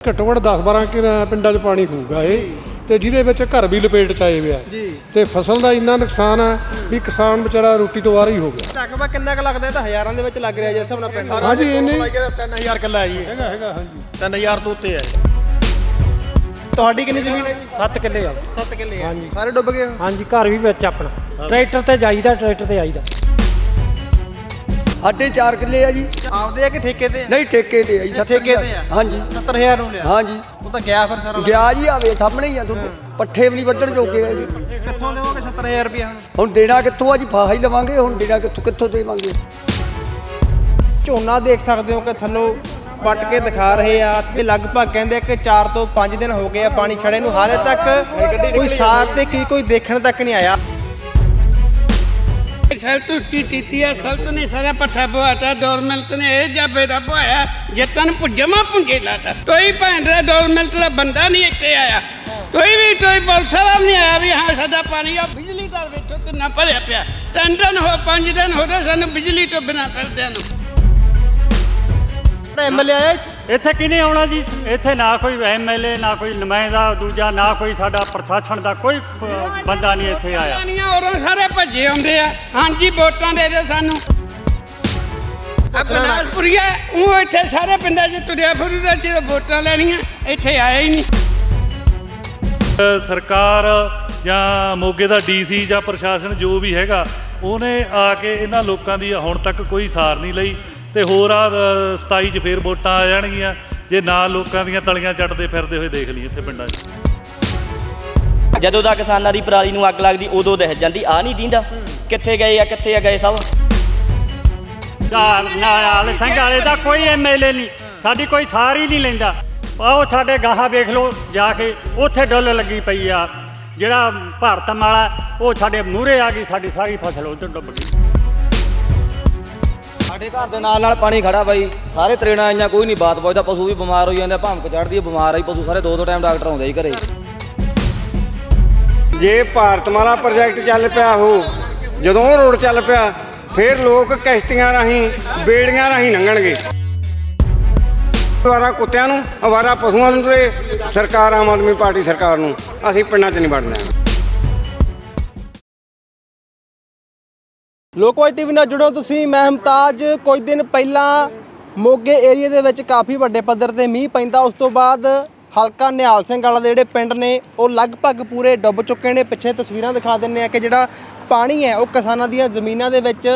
ਘੱਟੋ ਘੱਟ 10-12 ਕਿ ਪਿੰਡਾਂ 'ਚ ਪਾਣੀ ਹੋਊਗਾ ਇਹ। ਤੇ ਜਿਹਦੇ ਵਿੱਚ ਘਰ ਵੀ ਲਪੇਟ ਚ ਆਏ ਹੋਏ ਆ। ਜੀ। ਤੇ ਫਸਲ ਦਾ ਇੰਨਾ ਨੁਕਸਾਨ ਆ ਵੀ ਕਿਸਾਨ ਵਿਚਾਰਾ ਰੋਟੀ ਤੋਂ ਬਾਹਰ ਹੀ ਹੋ ਗਿਆ। ਰਕਬਾ ਕਿੰਨਾ ਕੁ ਲੱਗਦਾ ਇਹ ਤਾਂ ਹਜ਼ਾਰਾਂ ਦੇ ਵਿੱਚ ਲੱਗ ਰਿਹਾ ਜਿਸ ਹਿਸਾਬ ਨਾਲ ਪਿੰਡ ਹਾਂਜੀ ਇੰਨੇ 3000 ਕਿੱਲਾ ਹੈ ਜੀ ਹੈਗਾ ਹੈਗਾ ਹਾਂਜੀ। 3000 ਤੋਂ ਉੱਤੇ ਹੈ। ਤੁਹਾਡੀ ਕਿੰਨੀ ਜ਼ਮੀਨ ਹੈ? ਜੀ 7 ਕਿੱਲੇ ਆ। 7 ਕਿੱਲੇ ਆ। ਸਾਰੇ ਡੁੱਬ ਗਏ? ਹਾਂਜੀ ਘਰ ਵੀ ਵਿੱਚ ਆਪਣਾ। ਟਰੈਕਟਰ ਤੇ ਜਾਈਦਾ ਟਰੈਕਟਰ ਤੇ ਆਈਦਾ। ਸਾਡੇ 4 ਕਿੱਲੇ ਆ ਜੀ। ਆਪਦੇ ਆ ਕਿ ਠੇਕੇ ਤੇ ਆ? ਨਹੀਂ ਠੇਕੇ ਤੇ ਆ ਜੀ ਠੇਕੇ ਤੇ ਆ? ਹਾਂਜੀ। 70000 ਨੂੰ ਲਿਆ? ਹਾਂਜੀ। ਉਹ ਤਾਂ ਗਿਆ ਫਿਰ ਸਾਰਾ। ਗਿਆ ਜੀ ਆਵੇ ਸਾਹਮਣੇ ਹੀ ਆ ਤੁਹਾਡੇ ਪੱਠੇ ਵੀ ਨਹੀਂ ਵੱਢਣ ਜੋਗੇ ਆ ਜੀ। ਕਿੱਥੋਂ ਦੇਵੋਗੇ 70000 ਰੁਪਏ ਹੁਣ? ਹੁਣ ਦੇਣਾ ਕਿੱਥੋਂ ਆ ਜੀ? ਫਾਹਾ ਹੀ ਲਵਾਂਗੇ ਹੁਣ ਦੇਣਾ ਕਿੱਥੋਂ ਕਿੱਥੋਂ ਦੇਵਾਂਗੇ? ਝੋਨਾ ਦੇਖ ਸਕਦੇ ਹੋ ਕਿ ਥੱਲੋਂ ਪੱਟ ਕੇ ਦਿਖਾ ਰਹੇ ਆ ਤੇ ਲਗਭਗ ਕਹਿੰਦੇ ਕਿ 4 ਤੋਂ 5 ਦਿਨ ਹੋ ਗਏ ਆ ਪਾਣੀ ਖੜੇ ਨੂੰ। ਹਾਲੇ ਤੱਕ ਕੋਈ ਸਾਰ ਤੇ ਕੀ ਕੋਈ ਦੇਖਣ ਤੱਕ ਨਹੀਂ ਆਇਆ। ਸਲਤ ਉੱਚੀ ਟੀਟੀ ਸਲਤ ਨੇ ਸਾਰਾ ਪੱਠਾ ਬਵਾਤਾ ਡੋਰਮੈਂਟ ਨੇ ਇਹ ਜਾ ਬੇੜਾ ਬਵਾਇਆ ਜੱਟਨ ਪੁੱਜਮਾ ਪੁੰਜੇ ਲਾਤਾ। ਕੋਈ ਭੈਣ ਦਾ ਡੋਰਮੈਂਟ ਦਾ ਬੰਦਾ ਨਹੀਂ ਇੱਥੇ ਆਇਆ। ਕੋਈ ਵੀ, ਕੋਈ ਪੁਲਿਸ ਵਾਲਾ ਨਹੀਂ ਆਇਆ ਵੀ ਹਾਂ ਸਾਡਾ ਪਾਣੀ ਆ, ਬਿਜਲੀ ਦਾ ਵੇਖੋ ਤੇ ਭਰਿਆ ਪਿਆ। ਤਿੰਨ ਦਿਨ ਹੋ, ਪੰਜ ਦਿਨ ਹੋ ਗਏ ਸਾਨੂੰ ਬਿਜਲੀ ਤੋਂ ਬਿਨਾ ਫਿਰਦਿਆਂ ਨੂੰ। ਐਮਐਲਏ ਆਇਆ ਇੱਥੇ ਕਿਹਨੇ ਆਉਣਾ ਜੀ? ਇੱਥੇ ਨਾ ਕੋਈ ਐਮਐਲਏ ਨਾ ਕੋਈ ਨੁਮਾਇੰਦਾ ਦੂਜਾ ਨਾ ਕੋਈ ਸਾਡਾ ਪ੍ਰਸ਼ਾਸਨ ਦਾ ਕੋਈ ਬੰਦਾ ਨਹੀਂ ਇੱਥੇ ਆਇਆ। ਪਾਣੀਆਂ ਔਰੋਂ ਸਾਰੇ ਭੱਜੇ ਆਉਂਦੇ ਆ। ਹਾਂਜੀ ਵੋਟਾਂ ਦੇ ਦਿਓ ਸਾਨੂੰ। ਆ ਬਨਾਸਪੁਰੀਆ ਉਹ ਇੱਥੇ ਸਾਰੇ ਪਿੰਡਾਂ 'ਚ ਤੁਰਿਆ ਫਿਰੂਦਾ ਜਦੋਂ ਵੋਟਾਂ ਲੈਣੀਆਂ ਇੱਥੇ ਆਇਆ ਹੀ ਨਹੀਂ। ਸਰਕਾਰ ਜਾਂ ਮੋਗੇ ਦਾ ਡੀਸੀ ਜਾਂ ਪ੍ਰਸ਼ਾਸਨ ਜੋ ਵੀ ਹੈਗਾ ਉਹਨੇ ਆ ਕੇ ਇਹਨਾਂ ਲੋਕਾਂ ਦੀ ਹੁਣ ਤੱਕ ਕੋਈ ਸਾਰ ਨਹੀਂ ਲਈ। ਤੇ ਹੋਰ ਆ 27 ਚ ਫੇਰ ਵੋਟਾਂ ਆ ਜਾਣਗੀਆਂ। ਜੇ ਨਾ ਲੋਕਾਂ ਦੀਆਂ ਤਲੀਆਂ ਚੱਟਦੇ ਫਿਰਦੇ ਹੋਏ ਦੇਖ ਲਈ ਇੱਥੇ ਪਿੰਡਾਂ 'ਚ। ਜਦੋਂ ਦਾ ਕਿਸਾਨਾਂ ਦੀ ਪਰਾਲੀ ਨੂੰ ਅੱਗ ਲੱਗਦੀ ਉਦੋਂ ਦਿਖ ਜਾਂਦੀ। ਆ ਨਹੀਂ ਦਿੰਦਾ। ਕਿੱਥੇ ਗਏ ਆ ਕਿੱਥੇ ਆ ਗਏ ਸਭ? ਦਾ ਨਾਲ ਸਿੰਘ ਵਾਲੇ ਦਾ ਕੋਈ ਐਮਐਲਏ ਨਹੀਂ। ਸਾਡੀ ਕੋਈ ਸਾਰ ਹੀ ਨਹੀਂ ਲੈਂਦਾ। ਆਓ ਸਾਡੇ ਗਾਹਾਂ ਵੇਖ ਲਓ ਜਾ ਕੇ ਉੱਥੇ ਡੁੱਲ ਲੱਗੀ ਪਈ ਆ। ਜਿਹੜਾ ਭਾਰਤ ਮਾਲਾ ਉਹ ਸਾਡੇ ਮੂਹਰੇ ਆ ਗਈ ਸਾਡੀ ਸਾਰੀ ਫਸਲ ਉੱਧਰ ਡੁੱਬ ਗਈ। ਸਾਡੇ ਘਰ ਦੇ ਨਾਲ ਨਾਲ ਪਾਣੀ ਖੜਾ ਬਾਈ। ਸਾਰੇ ਤਰੇੜਾਂ ਆਈਆਂ ਕੋਈ ਨਹੀਂ ਬਾਤ ਪੁੱਛਦਾ ਪਸ਼ੂ ਵੀ ਬਿਮਾਰ ਹੋਈ ਜਾਂਦੇ ਆ, ਚੜਦੀ ਹੈ ਬਿਮਾਰ ਆਈ ਪਸ਼ੂ ਸਾਰੇ ਦੋ ਦੋ ਟਾਈਮ ਡਾਕਟਰ ਆਉਂਦੇ ਜੀ ਘਰੇ। ਜੇ ਭਾਰਤਮਾਲਾ ਪ੍ਰੋਜੈਕਟ ਚੱਲ ਪਿਆ ਹੋ ਜਦੋਂ ਉਹ ਰੋਡ ਚੱਲ ਪਿਆ ਫਿਰ ਲੋਕ ਕਿਸ਼ਤੀਆਂ ਰਾਹੀਂ ਬੇੜੀਆਂ ਰਾਹੀਂ ਲੰਘਣਗੇ। ਅਵਾਰਾ ਕੁੱਤਿਆਂ ਨੂੰ ਅਵਾਰਾ ਪਸ਼ੂਆਂ ਨੂੰ ਤੇ ਸਰਕਾਰ ਆਮ ਆਦਮੀ ਪਾਰਟੀ ਸਰਕਾਰ ਨੂੰ ਅਸੀਂ ਪਿੰਡਾਂ 'ਚ ਨਹੀਂ ਵੜਨਾ। ਲੋਕਵਾਈ ਟੀਵੀ ਨਾਲ ਜੁੜੋ ਤੁਸੀਂ, ਮੈਂ ਹਮਤਾਜ ਕੁਝ ਦਿਨ ਪਹਿਲਾਂ ਮੋਗੇ ਏਰੀਆ ਦੇ ਵਿੱਚ ਕਾਫੀ ਵੱਡੇ ਪੱਧਰ ਤੇ ਮੀਂਹ ਪੈਂਦਾ, ਉਸ ਤੋਂ ਬਾਅਦ ਹਲਕਾ ਨਿਹਾਲ ਸਿੰਘ ਵਾਲਾ ਦੇ ਜਿਹੜੇ ਪਿੰਡ ਨੇ, ਉਹ ਲਗਭਗ ਪੂਰੇ ਡੁੱਬ ਚੁੱਕੇ ਨੇ। ਪਿੱਛੇ ਤਸਵੀਰਾਂ ਦਿਖਾ ਦਿੰਨੇ ਆ ਕਿ ਜਿਹੜਾ ਪਾਣੀ ਹੈ, ਉਹ ਕਿਸਾਨਾਂ ਦੀਆਂ ਜ਼ਮੀਨਾਂ ਦੇ ਵਿੱਚ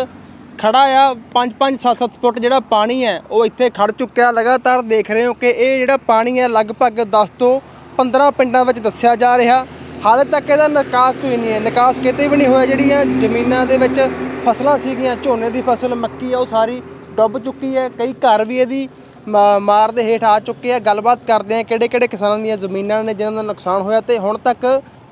ਖੜਾ ਆ। 5-5 7-7 ਫੁੱਟ ਜਿਹੜਾ ਪਾਣੀ ਹੈ, ਉਹ ਇੱਥੇ ਖੜ ਚੁੱਕਿਆ। ਲਗਾਤਾਰ ਦੇਖ ਰਹੇ ਹੋ ਕਿ ਇਹ ਜਿਹੜਾ ਪਾਣੀ ਹੈ, ਲਗਭਗ 10 ਤੋਂ 15 ਪਿੰਡਾਂ ਵਿੱਚ ਦੱਸਿਆ ਜਾ ਰਿਹਾ। ਹਾਲੇ ਤੱਕ ਇਹਦਾ ਨਿਕਾਸ ਕੋਈ ਨਹੀਂ ਹੈ ਨਿਕਾਸ ਕਿਤੇ ਵੀ ਨਹੀਂ ਹੋਇਆ ਜਿਹੜੀਆਂ ਜ਼ਮੀਨਾਂ ਦੇ ਵਿੱਚ ਫਸਲਾਂ ਸੀਗੀਆਂ ਝੋਨੇ ਦੀ ਫਸਲ ਮੱਕੀ ਆ ਉਹ ਸਾਰੀ ਡੁੱਬ ਚੁੱਕੀ ਹੈ ਕਈ ਘਰ ਵੀ ਇਹਦੀ ਮਾ- ਮਾਰ ਦੇ ਹੇਠ ਆ ਚੁੱਕੇ ਆ ਗੱਲਬਾਤ ਕਰਦੇ ਆ ਕਿਹੜੇ ਕਿਹੜੇ ਕਿਸਾਨਾਂ ਦੀਆਂ ਜ਼ਮੀਨਾਂ ਨੇ ਜਿਨ੍ਹਾਂ ਦਾ ਨੁਕਸਾਨ ਹੋਇਆ ਤੇ ਹੁਣ ਤੱਕ